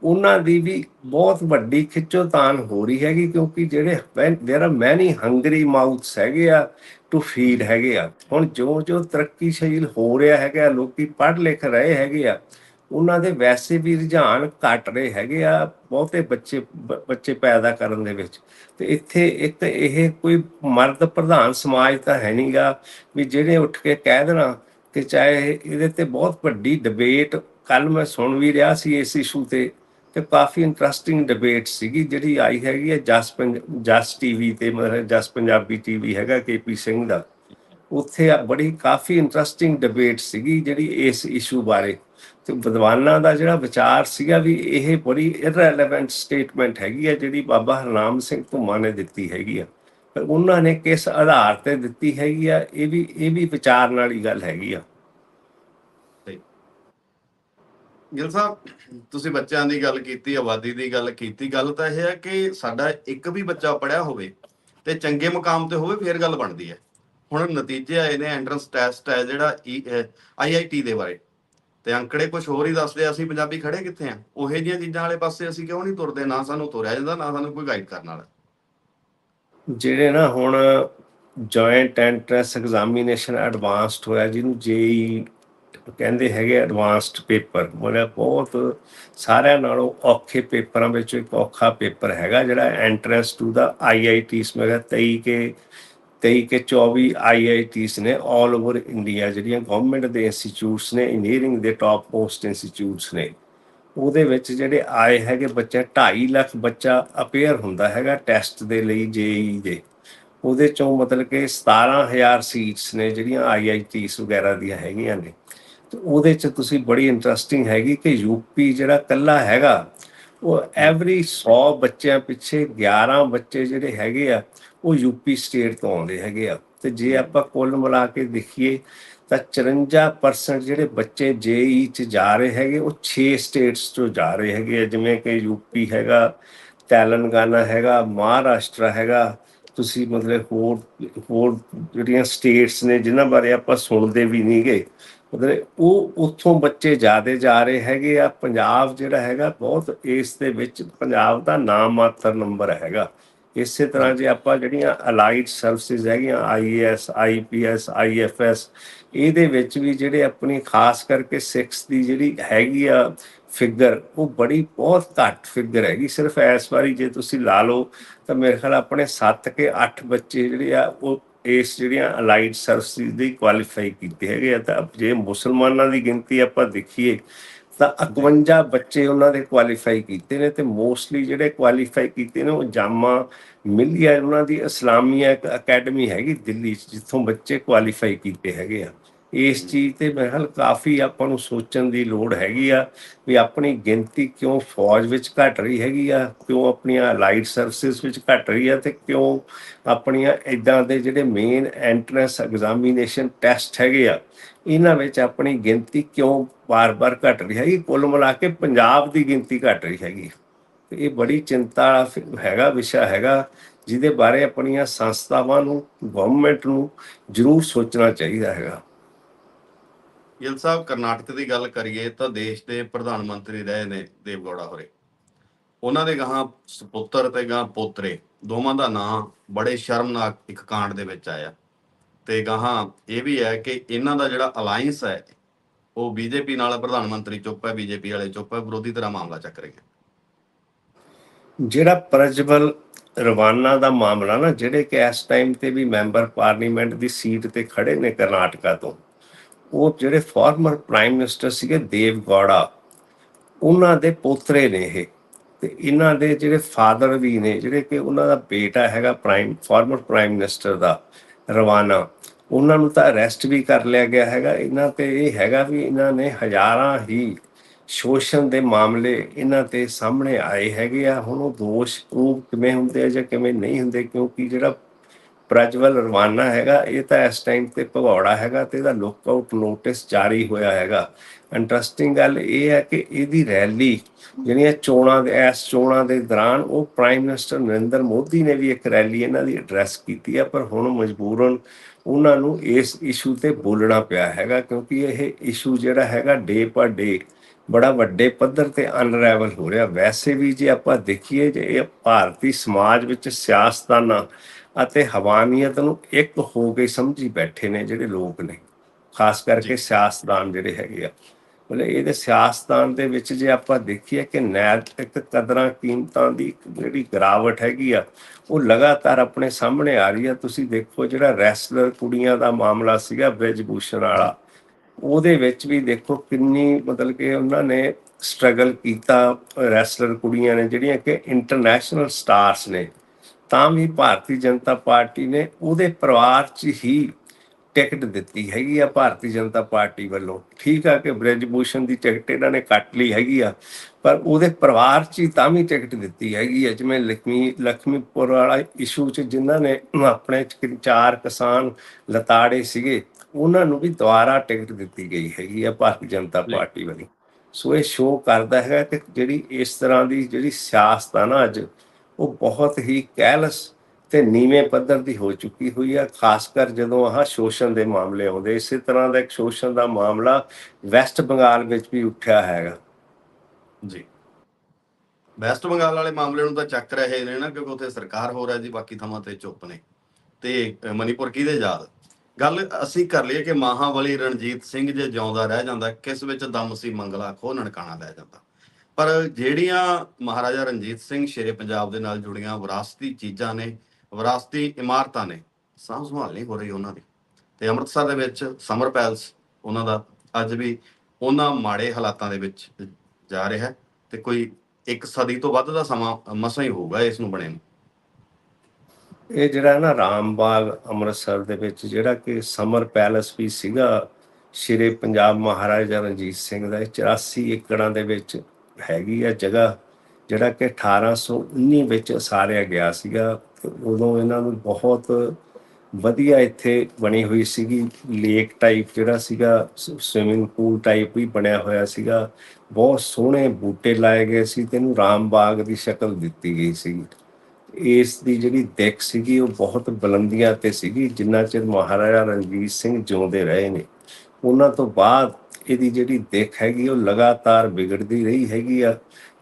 ਉਹਨਾਂ ਦੀ ਵੀ ਬਹੁਤ ਵੱਡੀ ਖਿੱਚੋਤਾਣ ਹੋ ਰਹੀ ਹੈਗੀ ਕਿਉਂਕਿ ਜਿਹੜੇ there are many hungry mouths ਹੈਗੇ ਆ ਟੂ ਫੀਡ ਹੈਗੇ ਆ ਹੁਣ ਜੋ ਜੋ ਤਰੱਕੀਸ਼ੀਲ ਹੋ ਰਿਹਾ ਹੈਗਾ ਲੋਕੀ ਪੜ੍ਹ ਲਿਖ ਰਹੇ ਹੈਗੇ ਆ ਉਹਨਾਂ ਦੇ ਵੈਸੇ ਵੀ ਰੁਝਾਨ ਘਟ ਰਹੇ ਹੈਗੇ ਆ ਬਹੁਤੇ ਬੱਚੇ ਬ- ਬੱਚੇ ਪੈਦਾ ਕਰਨ ਦੇ ਵਿੱਚ ਤੇ ਇੱਥੇ ਇੱਕ ਇਹ ਕੋਈ ਮਰਦ ਪ੍ਰਧਾਨ ਸਮਾਜ ਤਾਂ ਹੈ ਨਹੀਂਗਾ ਵੀ ਜਿਹੜੇ ਉੱਠ ਕੇ ਕਹਿ ਦੇਣਾ ਕਿ ਚਾਹੇ ਇਹਦੇ ਤੇ ਬਹੁਤ ਵੱਡੀ ਡਿਬੇਟ ਕੱਲ ਮੈਂ ਸੁਣ ਵੀ ਰਿਹਾ ਸੀ ਇਸ ਇਸ਼ੂ ਤੇ ਤੇ ਕਾਫੀ ਇੰਟਰਸਟਿੰਗ ਡਿਬੇਟ ਸੀਗੀ, ਜਿਹੜੀ ਆਈ ਹੈਗੀ ਹੈ ਜਸ ਪੰਜ, ਜਸ ਟੀਵੀ ਤੇ ਮਤਲਬ ਜਸ ਪੰਜਾਬੀ ਟੀਵੀ ਹੈਗਾ ਕੇਪੀ ਸਿੰਘ ਦਾ। ਉੱਥੇ ਬੜੀ ਕਾਫੀ ਇੰਟਰਸਟਿੰਗ ਡਿਬੇਟ ਸੀਗੀ ਜਿਹੜੀ ਇਸ ਇਸ਼ੂ ਬਾਰੇ। ਤੇ ਵਿਦਵਾਨਾਂ ਦਾ ਜਿਹੜਾ ਵਿਚਾਰ ਸੀਗਾ ਵੀ ਇਹ ਬੜੀ ਇਰਰੈਲੇਵੈਂਟ ਸਟੇਟਮੈਂਟ ਹੈਗੀ ਹੈ, ਜਿਹੜੀ ਬਾਬਾ ਹਰਨਾਮ ਸਿੰਘ ਧੁੰਮਾ ਨੇ ਦਿੱਤੀ ਹੈਗੀ ਆ। ਪਰ ਉਹਨਾਂ ਨੇ ਕਿਸ ਆਧਾਰ ਤੇ ਦਿੱਤੀ ਹੈਗੀ ਆ, ਇਹ ਵੀ ਇਹ ਵੀ ਵਿਚਾਰਨ ਵਾਲੀ ਗੱਲ ਹੈਗੀ ਆ। ਗਿਲ ਸਾਹਿਬ, ਤੁਸੀਂ ਬੱਚਿਆਂ ਦੀ ਗੱਲ ਕੀਤੀ, ਆਬਾਦੀ ਦੀ ਗੱਲ ਕੀਤੀ, ਗੱਲ ਤਾਂ ਇਹ ਹੈ ਕਿ ਸਾਡਾ ਇੱਕ ਵੀ ਬੱਚਾ ਪੜਿਆ ਹੋਵੇ ਤੇ ਚੰਗੇ ਮੁਕਾਮ ਤੇ ਹੋਵੇ, ਫੇਰ ਗੱਲ ਬਣਦੀ ਹੈ। ਹੁਣ ਨਤੀਜੇ ਆਏ ਨੇ, ਐਂਟਰੈਂਸ ਟੈਸਟ ਹੈ ਜਿਹੜਾ e, ਆਈਆਈਟੀ ਦੇ ਬਾਰੇ। ਤੇ ਅੰਕੜੇ ਕੁਝ ਹੋਰ ਹੀ ਦੱਸਦੇ, ਅਸੀਂ ਪੰਜਾਬੀ ਖੜੇ ਕਿੱਥੇ ਆ ਉਹੇ ਜਿਹੀਆਂ ਚੀਜ਼ਾਂ ਵਾਲੇ ਪਾਸੇ ਅਸੀਂ ਕਿਉਂ ਨਹੀਂ ਤੁਰਦੇ? ਨਾ ਸਾਨੂੰ ਤੁਰਿਆ ਜਾਂਦਾ, ਨਾ ਸਾਨੂੰ ਕੋਈ ਗਾਈਡ ਕਰਨ ਵਾਲਾ। ਜਿਹੜੇ ਨਾ ਹੁਣ ਜੁਆਇੰਟ ਐਂਟਰੈਂਸ ਐਗਜ਼ਾਮੀਨੇਸ਼ਨ ਐਡਵਾਂਸਡ ਹੋਇਆ, ਜਿਹਨੂੰ ਜੇਈ ਕਹਿੰਦੇ ਹੈਗੇ ਐਡਵਾਂਸਡ ਪੇਪਰ ਮਤਲਬ ਬਹੁਤ ਸਾਰਿਆਂ ਨਾਲੋਂ ਔਖੇ ਪੇਪਰਾਂ ਵਿੱਚੋਂ ਇੱਕ ਔਖਾ ਪੇਪਰ ਹੈਗਾ ਜਿਹੜਾ ਐਂਟਰੈਂਸ ਟੂ ਦਾ ਆਈਆਈਟੀਸ ਮੇਰਾ 23 ਕੇ 23 ਕੇ 24 ਆਈਆਈਟੀਸ ਨੇ ਆਲ ਓਵਰ ਇੰਡੀਆ ਜਿਹੜੀਆਂ ਗਵਰਨਮੈਂਟ ਦੇ ਇੰਸਟੀਚਿਊਟਸ ਨੇ ਇੰਜੀਨੀਅਰਿੰਗ ਦੇ ਟਾਪ ਮੋਸਟ ਇੰਸਟੀਚਿਊਟਸ ਨੇ। ਉਹਦੇ ਵਿੱਚ ਜਿਹੜੇ ਆਏ ਹੈਗੇ ਬੱਚੇ 2.5 ਲੱਖ ਬੱਚਾ ਅਪੇਅਰ ਹੁੰਦਾ ਹੈਗਾ ਟੈਸਟ ਦੇ ਲਈ ਜੇਈ ਦੇ। ਉਹਦੇ ਚੋਂ ਮਤਲਬ ਕਿ 17000 ਸੀਟਸ ਨੇ ਜਿਹੜੀਆਂ ਆਈਆਈਟੀਸ ਵਗੈਰਾ ਦੀਆਂ ਹੈਗੀਆਂ ਨੇ। ਤੇ ਉਹਦੇ ਚ ਤੁਸੀਂ ਬੜੀ ਇੰਟਰਸਟਿੰਗ ਹੈਗੀ ਕਿ ਯੂਪੀ ਜਿਹੜਾ ਕੱਲਾ ਹੈਗਾ ਉਹ ਐਵਰੀ 100 ਬੱਚਿਆਂ ਪਿੱਛੇ 11 ਬੱਚੇ ਜਿਹੜੇ ਹੈਗੇ ਆ ਉਹ ਯੂਪੀ ਸਟੇਟ ਤੋਂ ਆਉਂਦੇ ਹੈਗੇ ਆ। ਤੇ ਜੇ ਆਪਾਂ ਕੁੱਲ ਮਿਲਾ ਕੇ ਦੇਖੀਏ ਤਾਂ 54% ਜਿਹੜੇ ਬੱਚੇ ਜੇਈ ਚ ਜਾ ਰਹੇ ਹੈਗੇ ਉਹ 6 ਸਟੇਟਸ ਤੋਂ ਜਾ ਰਹੇ ਹੈਗੇ ਆ। ਜਿਵੇਂ ਕਿ ਯੂਪੀ ਹੈਗਾ ਤੇਲੰਗਾਨਾ ਹੈਗਾ ਮਹਾਰਾਸ਼ਟਰ ਹੈਗਾ। ਤੁਸੀਂ ਮਤਲਬ ਹੋਰ ਹੋਰ ਜਿਹੜੀਆਂ ਸਟੇਟਸ ਨੇ ਜਿਨ੍ਹਾਂ ਬਾਰੇ ਆਪਾਂ ਸੁਣਦੇ ਵੀ ਨਹੀਂਗੇ ਮਤਲਬ ਉਹ ਉੱਥੋਂ ਬੱਚੇ ਜ਼ਿਆਦੇ ਜਾ ਰਹੇ ਹੈਗੇ ਆ। ਪੰਜਾਬ ਜਿਹੜਾ ਹੈਗਾ ਬਹੁਤ ਇਸ ਦੇ ਵਿੱਚ ਪੰਜਾਬ ਦਾ ਨਾਮ ਮਾਤਰ ਨੰਬਰ ਹੈਗਾ। ਇਸੇ ਤਰ੍ਹਾਂ ਜੇ ਆਪਾਂ ਜਿਹੜੀਆਂ ਅਲਾਈਡ ਸਰਵਿਸਿਜ਼ ਹੈਗੀਆਂ ਆਈਏਐਸ ਆਈਪੀਐਸ ਆਈਐਫਐਸ ਇਹਦੇ ਵਿੱਚ ਵੀ ਜਿਹੜੇ ਆਪਣੀ ਖਾਸ ਕਰਕੇ 6 ਦੀ ਜਿਹੜੀ ਹੈਗੀ ਆ ਫਿਗਰ, ਉਹ ਬੜੀ ਬਹੁਤ ਘੱਟ ਫਿਗਰ ਹੈਗੀ। ਸਿਰਫ ਇਸ ਵਾਰੀ ਜੇ ਤੁਸੀਂ ਲਾ ਲਓ ਤਾਂ ਮੇਰੇ ਖਿਆਲ ਆਪਣੇ 7 ਕੇ 8 ਬੱਚੇ ਜਿਹੜੇ ਆ, ਉਹ ਇਸ ਜਿਹੜੀਆਂ ਅਲਾਈਡ ਸਰਵਿਸਿਜ਼ ਦੀ ਕੁਆਲੀਫਾਈ ਕੀਤੇ ਹੈਗੇ ਆ, ਤਾਂ ਜੇ ਮੁਸਲਮਾਨਾਂ ਦੀ ਗਿਣਤੀ ਆਪਾਂ ਦੇਖੀਏ, ਤਾਂ 51 ਬੱਚੇ ਉਹਨਾਂ ਦੇ ਕੁਆਲੀਫਾਈ ਕੀਤੇ ਨੇ ਤੇ ਮੋਸਟਲੀ ਜਿਹੜੇ ਕੁਆਲੀਫਾਈ ਕੀਤੇ ਨੇ ਉਹ ਜਾਮਾ ਮਿਲੀਆ, ਉਹਨਾਂ ਦੀ ਇਸਲਾਮੀਆ ਇੱਕ ਅਕੈਡਮੀ ਹੈਗੀ ਦਿੱਲੀ 'ਚ, ਜਿੱਥੋਂ ਬੱਚੇ ਕੁਆਲੀਫਾਈ ਕੀਤੇ ਹੈਗੇ ਆ। ਇਸ ਚੀਜ਼ ਤੇ ਮੇਰੇ ਕਾਫੀ ਆਪਾਂ ਨੂੰ ਸੋਚਣ ਦੀ ਲੋੜ ਹੈਗੀ ਆ ਵੀ ਆਪਣੀ ਗਿਣਤੀ ਕਿਉਂ ਫੌਜ ਵਿੱਚ ਘਟ ਰਹੀ ਹੈਗੀ ਆ, ਕਿਉਂ ਆਪਣੀਆਂ ਅਲਾਈਡ ਸਰਵਿਸਿਜ਼ ਵਿੱਚ ਘਟ ਰਹੀ ਆ ਤੇ ਕਿਉਂ ਆਪਣੀਆਂ ਇਦਾਂ ਦੇ ਜਿਹੜੇ ਮੇਨ ਐਂਟਰੈਂਸ ਐਗਜ਼ਾਮੀਨੇਸ਼ਨ ਟੈਸਟ ਹੈਗੇ ਆ, ਇਹਨਾਂ ਵਿੱਚ ਆਪਣੀ ਗਿਣਤੀ ਕਿਉਂ ਬਾਰ-ਬਾਰ ਘਟ ਰਹੀ ਹੈਗੀ, ਕੁੱਲ ਮਿਲਾ ਕੇ ਪੰਜਾਬ ਦੀ ਗਿਣਤੀ ਘਟ ਰਹੀ ਹੈਗੀ ਇਹ ਬੜੀ ਚਿੰਤਾ ਹੈਗਾ, ਵਿਸ਼ਾ ਹੈਗਾ, ਜਿਹਦੇ ਬਾਰੇ ਆਪਣੀਆਂ ਸੰਸਥਾਵਾਂ ਨੂੰ ਗਵਰਨਮੈਂਟ ਨੂੰ ਜ਼ਰੂਰ ਸੋਚਣਾ ਚਾਹੀਦਾ ਹੈਗਾ। ਗਿਲ ਸਾਹਿਬ, ਕਰਨਾਟਕ ਦੀ ਗੱਲ ਕਰੀਏ ਤਾਂ ਦੇਸ਼ ਦੇ ਪ੍ਰਧਾਨ ਮੰਤਰੀ ਰਹੇ ਨੇ ਦੇਵਗੌੜਾ ਹੋਰੇ। ਉਹਨਾਂ ਦੇ ਗਾਂ ਸੁਪੁੱਤਰ ਤੇ ਗਾਂ ਪੋਤਰੇ, ਦੋਵਾਂ ਦਾ ਨਾਂ ਬੜੇ ਸ਼ਰਮਨਾਕ ਇੱਕ ਕਾਂਡ ਦੇ ਵਿੱਚ ਆਇਆ। ਤੇ ਗਾਹਾਂ ਇਹ ਵੀ ਹੈ ਕਿ ਇਹਨਾਂ ਦਾ ਜਿਹੜਾ ਅਲਾਈਅੰਸ ਹੈ, ਉਹ ਬੀਜੇਪੀ ਨਾਲ ਪ੍ਰਧਾਨ ਮੰਤਰੀ ਚੁੱਪ ਹੈ, ਬੀਜੇਪੀ ਵਾਲੇ ਚੁੱਪ ਹੈ, ਵਿਰੋਧੀ ਤਰ੍ਹਾਂ ਮਾਮਲਾ ਚੱਕ ਰਹੇ ਜਿਹੜਾ ਪ੍ਰਜਵਲ ਰਵਾਨਾ ਦਾ ਮਾਮਲਾ ਨਾ, ਜਿਹੜੇ ਕਿ ਇਸ ਟਾਈਮ ਤੇ ਵੀ ਮੈਂਬਰ ਪਾਰਲੀਮੈਂਟ ਦੀ ਸੀਟ ਤੇ ਖੜੇ ਨੇ ਕਰਨਾਟਕਾ ਤੋਂ ਉਹ ਜਿਹੜੇ ਫਾਰਮਰ ਪ੍ਰਾਈਮ ਮਿਨਿਸਟਰ ਸੀਗੇ ਦੇਵ ਉਹਨਾਂ ਦੇ ਪੋਤਰੇ ਨੇ ਇਹ। ਤੇ ਇਹਨਾਂ ਦੇ ਜਿਹੜੇ ਫਾਦਰ ਵੀ ਨੇ, ਜਿਹੜੇ ਕਿ ਉਹਨਾਂ ਦਾ ਬੇਟਾ ਹੈਗਾ ਪ੍ਰਾਈਮ ਫਾਰਮਰ ਪ੍ਰਾਈਮ ਮਿਨਿਸਟਰ ਦਾ, ਰਵਾਨਾ, ਉਹਨਾਂ ਨੂੰ ਤਾਂ ਅਰੈਸਟ ਵੀ ਕਰ ਲਿਆ ਗਿਆ ਹੈਗਾ। ਇਹਨਾਂ ਤੇ ਇਹ ਹੈਗਾ ਵੀ ਇਹਨਾਂ ਨੇ ਹਜ਼ਾਰਾਂ ਹੀ ਸ਼ੋਸ਼ਣ ਦੇ ਮਾਮਲੇ ਇਹਨਾਂ ਤੇ ਸਾਹਮਣੇ ਆਏ ਹੈਗੇ ਆ। ਹੁਣ ਉਹ ਦੋਸ਼ ਪ੍ਰੂਵ ਕਿਵੇਂ ਹੁੰਦੇ ਆ ਜਾਂ ਕਿਵੇਂ ਨਹੀਂ ਹੁੰਦੇ, ਕਿਉਂਕਿ ਜਿਹੜਾ ਪ੍ਰਜਵਲ ਰਵਾਨਾ ਹੈਗਾ, ਇਹ ਤਾਂ ਇਸ ਟਾਈਮ ਤੇ ਭਗੌੜਾ ਹੈਗਾ ਤੇ ਇਹਦਾ ਲੁੱਕ ਨੋਟਿਸ ਜਾਰੀ ਹੋਇਆ ਹੈਗਾ। ਇੰਟਰਸਟਿੰਗ ਗੱਲ ਇਹ ਹੈ ਕਿ ਇਹਦੀ ਰੈਲੀ ਜਿਹੜੀਆਂ ਚੋਣਾਂ ਦੇ, ਇਸ ਚੋਣਾਂ ਦੇ ਦੌਰਾਨ ਉਹ ਪ੍ਰਾਈਮ ਮਿਨਿਸਟਰ ਨਰਿੰਦਰ ਮੋਦੀ ਨੇ ਵੀ ਇੱਕ ਰੈਲੀ ਇਹਨਾਂ ਦੀ ਐਡਰੈਸ ਕੀਤੀ ਹੈ ਪਰ ਹੁਣ ਮਜਬੂਰਨ ਉਹਨਾਂ ਨੂੰ ਇਸ ਇਸ਼ੂ ਤੇ ਬੋਲਣਾ ਪਿਆ ਹੈਗਾ, ਕਿਉਂਕਿ ਇਹ ਇਸ਼ੂ ਜਿਹੜਾ ਹੈਗਾ ਡੇ ਪਰ ਡੇ ਬੜਾ ਵੱਡੇ ਪੱਧਰ ਤੇ ਅਨਰੈਵਲ ਹੋ ਰਿਹਾ। ਵੈਸੇ ਵੀ ਜੇ ਆਪਾਂ ਦੇਖੀਏ, ਜੇ ਇਹ ਭਾਰਤੀ ਸਮਾਜ ਵਿੱਚ ਸਿਆਸਤਾਨਾਂ ਅਤੇ ਹਵਾਨੀਅਤ ਨੂੰ ਇੱਕ ਹੋ ਕੇ ਸਮਝੀ ਬੈਠੇ ਨੇ ਜਿਹੜੇ ਲੋਕ ਨੇ ਖਾਸ ਕਰਕੇ ਸਿਆਸਤਦਾਨ ਜਿਹੜੇ ਹੈਗੇ ਆ। ਮਤਲਬ ਇਹਦੇ ਸਿਆਸਤਦਾਨ ਦੇ ਵਿੱਚ ਜੇ ਆਪਾਂ ਦੇਖੀਏ ਕਿ ਨੈਤਿਕ ਕਦਰਾਂ ਕੀਮਤਾਂ ਦੀ ਜਿਹੜੀ ਗਿਰਾਵਟ ਹੈਗੀ ਆ ਉਹ ਲਗਾਤਾਰ ਆਪਣੇ ਸਾਹਮਣੇ ਆ ਰਹੀ ਆ। ਤੁਸੀਂ ਦੇਖੋ ਜਿਹੜਾ ਰੈਸਲਰ ਕੁੜੀਆਂ ਦਾ ਮਾਮਲਾ ਸੀਗਾ ਬ੍ਰਿਜ ਭੂਸ਼ਣ ਵਾਲਾ ਉਹਦੇ ਵਿੱਚ ਵੀ ਦੇਖੋ ਕਿੰਨੀ ਮਤਲਬ ਕਿ ਉਹਨਾਂ ਨੇ ਸਟਰਗਲ ਕੀਤਾ ਰੈਸਲਰ ਕੁੜੀਆਂ ਨੇ ਜਿਹੜੀਆਂ ਕਿ ਇੰਟਰਨੈਸ਼ਨਲ ਸਟਾਰਸ ਨੇ। ਤਾਂ ਵੀ ਭਾਰਤੀ ਜਨਤਾ ਪਾਰਟੀ ਨੇ ਉਹਦੇ ਪਰਿਵਾਰ 'ਚ ਹੀ ਟਿਕਟ ਦਿੱਤੀ ਹੈਗੀ ਆ ਭਾਰਤੀ ਜਨਤਾ ਪਾਰਟੀ ਵੱਲੋਂ। ਠੀਕ ਆ ਕਿ ਬ੍ਰਿਜਭੂਸ਼ਣ ਦੀ ਟਿਕਟ ਇਹਨਾਂ ਨੇ ਕੱਟ ਲਈ ਹੈਗੀ ਆ ਪਰ ਉਹਦੇ ਪਰਿਵਾਰ 'ਚ ਹੀ ਤਾਂ ਵੀ ਟਿਕਟ ਦਿੱਤੀ ਹੈਗੀ ਆ ਜਿਵੇਂ ਲਖਮੀ ਲਖਮੀਪੁਰ ਵਾਲਾ ਇਸ਼ੂ 'ਚ ਜਿਨ੍ਹਾਂ ਨੇ ਆਪਣੇ ਚਾਰ ਕਿਸਾਨ ਲਤਾੜੇ ਸੀਗੇ ਉਹਨਾਂ ਨੂੰ ਵੀ ਦੁਬਾਰਾ ਟਿਕਟ ਦਿੱਤੀ ਗਈ ਹੈਗੀ ਆ ਭਾਰਤੀ ਜਨਤਾ ਪਾਰਟੀ ਵੱਲੋਂ। ਸੋ ਇਹ ਸ਼ੋਅ ਕਰਦਾ ਹੈ ਕਿ ਜਿਹੜੀ ਇਸ ਤਰ੍ਹਾਂ ਦੀ ਜਿਹੜੀ ਸਿਆਸਤ ਆ ਨਾ ਅੱਜ ਉਹ ਬਹੁਤ ਹੀ ਕੈਲਸ ਤੇ ਨੀਵੇਂ ਪੱਧਰ ਦੀ ਹੋ ਚੁੱਕੀ ਹੋਈ ਆ, ਖਾਸ ਕਰ ਜਦੋਂ ਆਹ ਸ਼ੋਸ਼ਣ ਦੇ ਮਾਮਲੇ ਆਉਂਦੇ। ਇਸੇ ਤਰ੍ਹਾਂ ਦਾ ਇੱਕ ਸ਼ੋਸ਼ਣ ਦਾ ਮਾਮਲਾ ਵੈਸਟ ਬੰਗਾਲ ਵਿੱਚ ਵੀ ਉੱਠਿਆ ਹੈਗਾ। ਜੀ। ਵੈਸਟ ਬੰਗਾਲ ਵਾਲੇ ਮਾਮਲੇ ਨੂੰ ਤਾਂ ਚੱਕ ਰਹੇ ਨੇ ਨਾ, ਕਿਉਂਕਿ ਉੱਥੇ ਸਰਕਾਰ ਹੋ ਰਿਹਾ ਜੀ ਬਾਕੀ ਥਾਵਾਂ ਤੇ ਚੁੱਪ ਨੇ। ਤੇ ਮਨੀਪੁਰ ਕਿਹਦੇ ਯਾਦ? ਗੱਲ ਅਸੀਂ ਕਰ ਲਈਏ ਕਿ ਮਹਾਬਲੀ ਰਣਜੀਤ ਸਿੰਘ ਜੇ ਜਿਉਂਦਾ ਰਹਿ ਜਾਂਦਾ, ਕਿਸ ਵਿੱਚ ਦਮ ਸੀ ਮੰਗਲਾ ਖੋ ਨਨਕਾਣਾ ਲੈ ਜਾਂਦਾ? ਪਰ ਜਿਹੜੀਆਂ ਮਹਾਰਾਜਾ ਰਣਜੀਤ ਸਿੰਘ ਸ਼ੇਰੇ ਪੰਜਾਬ ਦੇ ਨਾਲ ਜੁੜੀਆਂ ਵਿਰਾਸਤੀ ਚੀਜ਼ਾਂ ਨੇ, ਵਿਰਾਸਤੀ ਇਮਾਰਤਾਂ ਨੇ, ਸਾਂਭ ਸੰਭਾਲ ਨਹੀਂ ਹੋ ਰਹੀ ਉਹਨਾਂ ਦੀ। ਤੇ ਅੰਮ੍ਰਿਤਸਰ ਦੇ ਵਿੱਚ ਸਮਰ ਪੈਲਸ, ਉਹਨਾਂ ਦਾ ਅੱਜ ਵੀ ਉਹਨਾਂ ਮਾੜੇ ਹਾਲਾਤਾਂ ਦੇ ਵਿੱਚ ਜਾ ਰਿਹਾ ਹੈ ਤੇ ਕੋਈ ਇੱਕ ਸਦੀ ਤੋਂ ਵੱਧ ਦਾ ਸਮਾਂ, ਮਸਾਂ ਹੀ ਹੋਊਗਾ ਇਸ ਨੂੰ ਬਣੇ ਨੂੰ। ਇਹ ਜਿਹੜਾ ਨਾ ਰਾਮਬਾਗ ਅੰਮ੍ਰਿਤਸਰ ਦੇ ਵਿੱਚ ਜਿਹੜਾ ਕਿ ਸਮਰ ਪੈਲਸ ਵੀ ਸੀਗਾ, ਸ਼੍ਰੀ ਪੰਜਾਬ ਮਹਾਰਾਜਾ ਰਣਜੀਤ ਸਿੰਘ ਦਾ, ਇਹ 84 ਏਕੜਾਂ ਦੇ ਵਿੱਚ ਹੈਗੀ ਆ ਜਗ੍ਹਾ ਜਿਹੜਾ ਕਿ 1819 ਵਿੱਚ ਉਸਾਰਿਆ ਗਿਆ ਸੀਗਾ। ਉਦੋਂ ਇਹਨਾਂ ਨੂੰ ਬਹੁਤ ਵਧੀਆ ਇੱਥੇ ਬਣੀ ਹੋਈ ਸੀਗੀ। ਲੇਕ ਟਾਈਪ ਜਿਹੜਾ ਸੀਗਾ ਸਵਿਮਿੰਗ ਪੂਲ ਟਾਈਪ ਵੀ ਬਣਿਆ ਹੋਇਆ ਸੀਗਾ। ਬਹੁਤ ਸੋਹਣੇ ਬੂਟੇ ਲਾਏ ਗਏ ਸੀ ਤੇ ਇਹਨੂੰ ਰਾਮ ਬਾਗ ਦੀ ਸ਼ਕਲ ਦਿੱਤੀ ਗਈ ਸੀ। ਇਸ ਦੀ ਜਿਹੜੀ ਦਿੱਖ ਸੀਗੀ ਉਹ ਬਹੁਤ ਬੁਲੰਦੀਆਂ ਤੇ ਸੀਗੀ, ਜਿੰਨਾ ਚਿਰ ਮਹਾਰਾਜਾ ਰਣਜੀਤ ਸਿੰਘ ਜਿਉਂਦੇ ਰਹੇ ਨੇ। ਉਹਨਾਂ ਤੋਂ ਬਾਅਦ ਇਹਦੀ ਜਿਹੜੀ ਦਿੱਖ ਹੈਗੀ, ਉਹ ਲਗਾਤਾਰ ਵਿਗੜਦੀ ਰਹੀ ਹੈਗੀ ਆ।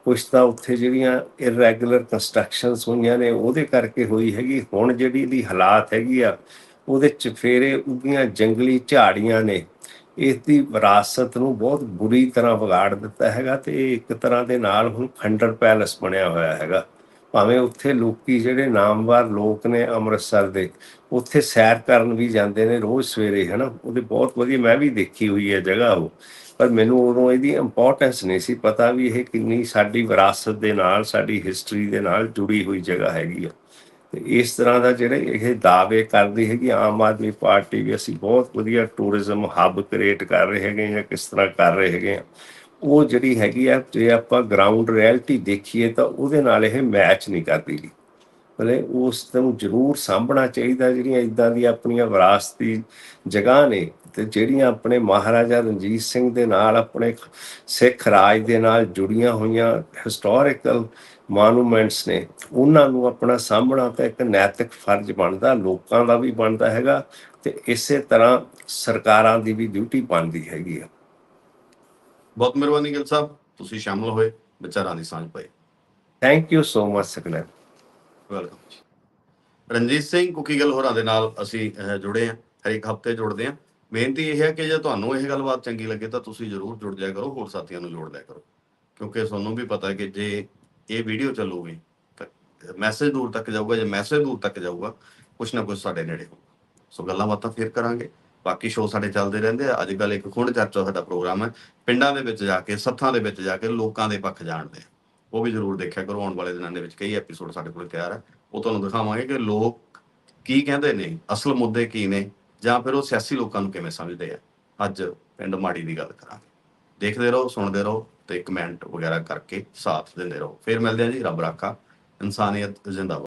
ਕੁਛ ਤਾਂ ਉੱਥੇ ਜਿਹੜੀਆਂ ਇਰੈਗੂਲਰ ਕੰਸਟਰਕਸ਼ਨਸ ਹੋਈਆਂ ਨੇ, ਉਹਦੇ ਕਰਕੇ ਹੋਈ ਹੈਗੀ। ਹੁਣ ਜਿਹੜੀ ਇਹਦੀ ਹਾਲਾਤ ਹੈਗੀ ਆ, ਉਹਦੇ ਚਫੇਰੇ ਉੱਗੀਆਂ ਜੰਗਲੀ ਝਾੜੀਆਂ ਨੇ। ਇਸ ਦੀ ਵਿਰਾਸਤ ਨੂੰ ਬਹੁਤ ਬੁਰੀ ਤਰ੍ਹਾਂ ਵਿਗਾੜ ਦਿੱਤਾ ਹੈਗਾ ਤੇ ਇਹ ਇੱਕ ਤਰ੍ਹਾਂ ਦੇ ਨਾਲ ਹੁਣ ਖੰਡਰ ਪੈਲਸ ਬਣਿਆ ਹੋਇਆ ਹੈਗਾ। ਭਾਵੇਂ ਉੱਥੇ ਲੋਕੀ ਜਿਹੜੇ ਨਾਮਵਾਰ ਲੋਕ ਨੇ ਅੰਮ੍ਰਿਤਸਰ ਦੇ, ਉੱਥੇ ਸੈਰ ਕਰਨ ਵੀ ਜਾਂਦੇ ਨੇ ਰੋਜ਼ ਸਵੇਰੇ, ਹਨਾ? ਉਹਦੇ ਬਹੁਤ ਵਧੀਆ, ਮੈਂ ਵੀ ਦੇਖੀ ਹੋਈ ਹੈ ਜਗ੍ਹਾ ਉਹ। ਪਰ ਮੈਨੂੰ ਉਦੋਂ ਇਹਦੀ ਇੰਪੋਰਟੈਂਸ ਨਹੀਂ ਸੀ ਪਤਾ ਵੀ ਇਹ ਕਿੰਨੀ ਸਾਡੀ ਵਿਰਾਸਤ ਦੇ ਨਾਲ, ਸਾਡੀ ਹਿਸਟਰੀ ਦੇ ਨਾਲ ਜੁੜੀ ਹੋਈ ਜਗ੍ਹਾ ਹੈਗੀ ਆ। ਤੇ ਇਸ ਤਰ੍ਹਾਂ ਦਾ ਜਿਹੜੇ ਇਹ ਦਾਅਵੇ ਕਰਦੀ ਹੈਗੀ ਆਮ ਆਦਮੀ ਪਾਰਟੀ ਵੀ, ਅਸੀਂ ਬਹੁਤ ਵਧੀਆ ਟੂਰਿਜ਼ਮ ਹੱਬ ਕ੍ਰੀਏਟ ਕਰ ਰਹੇ ਹੈਗੇ ਜਾਂ ਕਿਸ ਤਰ੍ਹਾਂ ਕਰ ਰਹੇ ਹੈਗੇ ਆ ਉਹ ਜਿਹੜੀ ਹੈਗੀ ਆ, ਜੇ ਆਪਾਂ ਗਰਾਊਂਡ ਰਿਐਲਿਟੀ ਦੇਖੀਏ ਤਾਂ ਉਹਦੇ ਨਾਲ ਇਹ ਮੈਚ ਨਹੀਂ ਕਰਦੀ ਗੀ। ਮਤਲਬ ਉਸ ਨੂੰ ਜ਼ਰੂਰ ਸਾਂਭਣਾ ਚਾਹੀਦਾ, ਜਿਹੜੀਆਂ ਇਦਾਂ ਦੀਆਂ ਆਪਣੀਆਂ ਵਿਰਾਸਤੀ ਜਗ੍ਹਾ ਨੇ ਤੇ ਜਿਹੜੀਆਂ ਆਪਣੇ ਮਹਾਰਾਜਾ ਰਣਜੀਤ ਸਿੰਘ ਦੇ ਨਾਲ, ਆਪਣੇ ਸਿੱਖ ਰਾਜ ਦੇ ਨਾਲ ਜੁੜੀਆਂ ਹੋਈਆਂ ਹਿਸਟੋਰੀਕਲ ਮੋਨੂਮੈਂਟਸ ਨੇ, ਉਹਨਾਂ ਨੂੰ ਆਪਣਾ ਸਾਂਭਣਾ ਤਾਂ ਇੱਕ ਨੈਤਿਕ ਫਰਜ਼ ਬਣਦਾ, ਲੋਕਾਂ ਦਾ ਵੀ ਬਣਦਾ ਹੈਗਾ ਤੇ ਇਸੇ ਤਰ੍ਹਾਂ ਸਰਕਾਰਾਂ ਦੀ ਵੀ ਡਿਊਟੀ ਬਣਦੀ ਹੈਗੀ ਆ। ਬਹੁਤ ਮਿਹਰਬਾਨੀ ਗਿਲ ਸਾਹਿਬ ਤੁਸੀਂ ਸ਼ਾਮਲ ਹੋਏ ਵਿਚਾਰਾਂ ਦੀ ਸਾਂਝ ਪਾਈ thank you so much Saqlain welcome Ranjit Singh Kukigal ਹੋਰਾਂ ਦੇ ਨਾਲ ਅਸੀਂ ਜੁੜੇ ਹਾਂ ਹਰ ਇੱਕ ਹਫ਼ਤੇ ਜੁੜਦੇ ਹਾਂ। ਬੇਨਤੀ ਇਹ ਹੈ ਕਿ ਜੇ ਤੁਹਾਨੂੰ ਇਹ ਗੱਲਬਾਤ ਚੰਗੀ ਲੱਗੇ ਤਾਂ ਤੁਸੀਂ ਜਰੂਰ ਜੁੜ ਜਾਇਆ ਕਰੋ ਹੋਰ ਸਾਥੀਆਂ ਨੂੰ ਜੋੜ ਲਿਆ ਕਰੋ। ਕਿਉਂਕਿ ਤੁਹਾਨੂੰ ਵੀ ਪਤਾ ਹੈ ਕਿ ਜੇ ਇਹ ਵੀਡੀਓ ਚੱਲੂਗੀ ਤਾਂ ਮੈਸੇਜ ਦੂਰ ਤੱਕ ਜਾਊਗਾ ਜੇ ਮੈਸੇਜ ਦੂਰ ਤੱਕ ਜਾਊਗਾ ਕੁਛ ਨਾ ਕੁਛ ਸਾਡੇ ਨੇੜੇ ਹੋਊਗਾ। ਸੋ ਗੱਲਾਂ ਬਾਤਾਂ ਫੇਰ ਕਰਾਂਗੇ। ਬਾਕੀ ਸ਼ੋਅ ਸਾਡੇ ਚੱਲਦੇ ਰਹਿੰਦੇ ਆ। ਅੱਜ ਕੱਲ ਇੱਕ ਖੁੰਡ ਚਰਚਾ ਸਾਡਾ ਪ੍ਰੋਗਰਾਮ ਹੈ। ਪਿੰਡਾਂ ਦੇ ਵਿੱਚ ਜਾ ਕੇ, ਸੱਥਾਂ ਦੇ ਵਿੱਚ ਜਾ ਕੇ ਲੋਕਾਂ ਦੇ ਪੱਖ ਜਾਣਦੇ ਆ। ਉਹ ਵੀ ਜ਼ਰੂਰ ਦੇਖਿਆ ਕਰੋ। ਆਉਣ ਵਾਲੇ ਦਿਨਾਂ ਦੇ ਵਿੱਚ ਕਈ ਐਪੀਸੋਡ ਸਾਡੇ ਕੋਲ ਤਿਆਰ ਹੈ ਉਹ ਤੁਹਾਨੂੰ ਦਿਖਾਵਾਂਗੇ ਕਿ ਲੋਕ ਕੀ ਕਹਿੰਦੇ ਨੇ, ਅਸਲ ਮੁੱਦੇ ਕੀ ਨੇ, ਜਾਂ ਫਿਰ ਉਹ ਸਿਆਸੀ ਲੋਕਾਂ ਨੂੰ ਕਿਵੇਂ ਸਮਝਦੇ ਆ। ਅੱਜ ਪਿੰਡ ਮਾੜੀ ਦੀ ਗੱਲ ਕਰਾਂਗੇ। ਦੇਖਦੇ ਰਹੋ, ਸੁਣਦੇ ਰਹੋ ਤੇ ਕਮੈਂਟ ਵਗੈਰਾ ਕਰਕੇ ਸਾਥ ਦਿੰਦੇ ਰਹੋ। ਫਿਰ ਮਿਲਦੇ ਆ ਜੀ। ਰੱਬ ਰਾਖਾ। ਇਨਸਾਨੀਅਤ ਜ਼ਿੰਦਾਬਾਦ।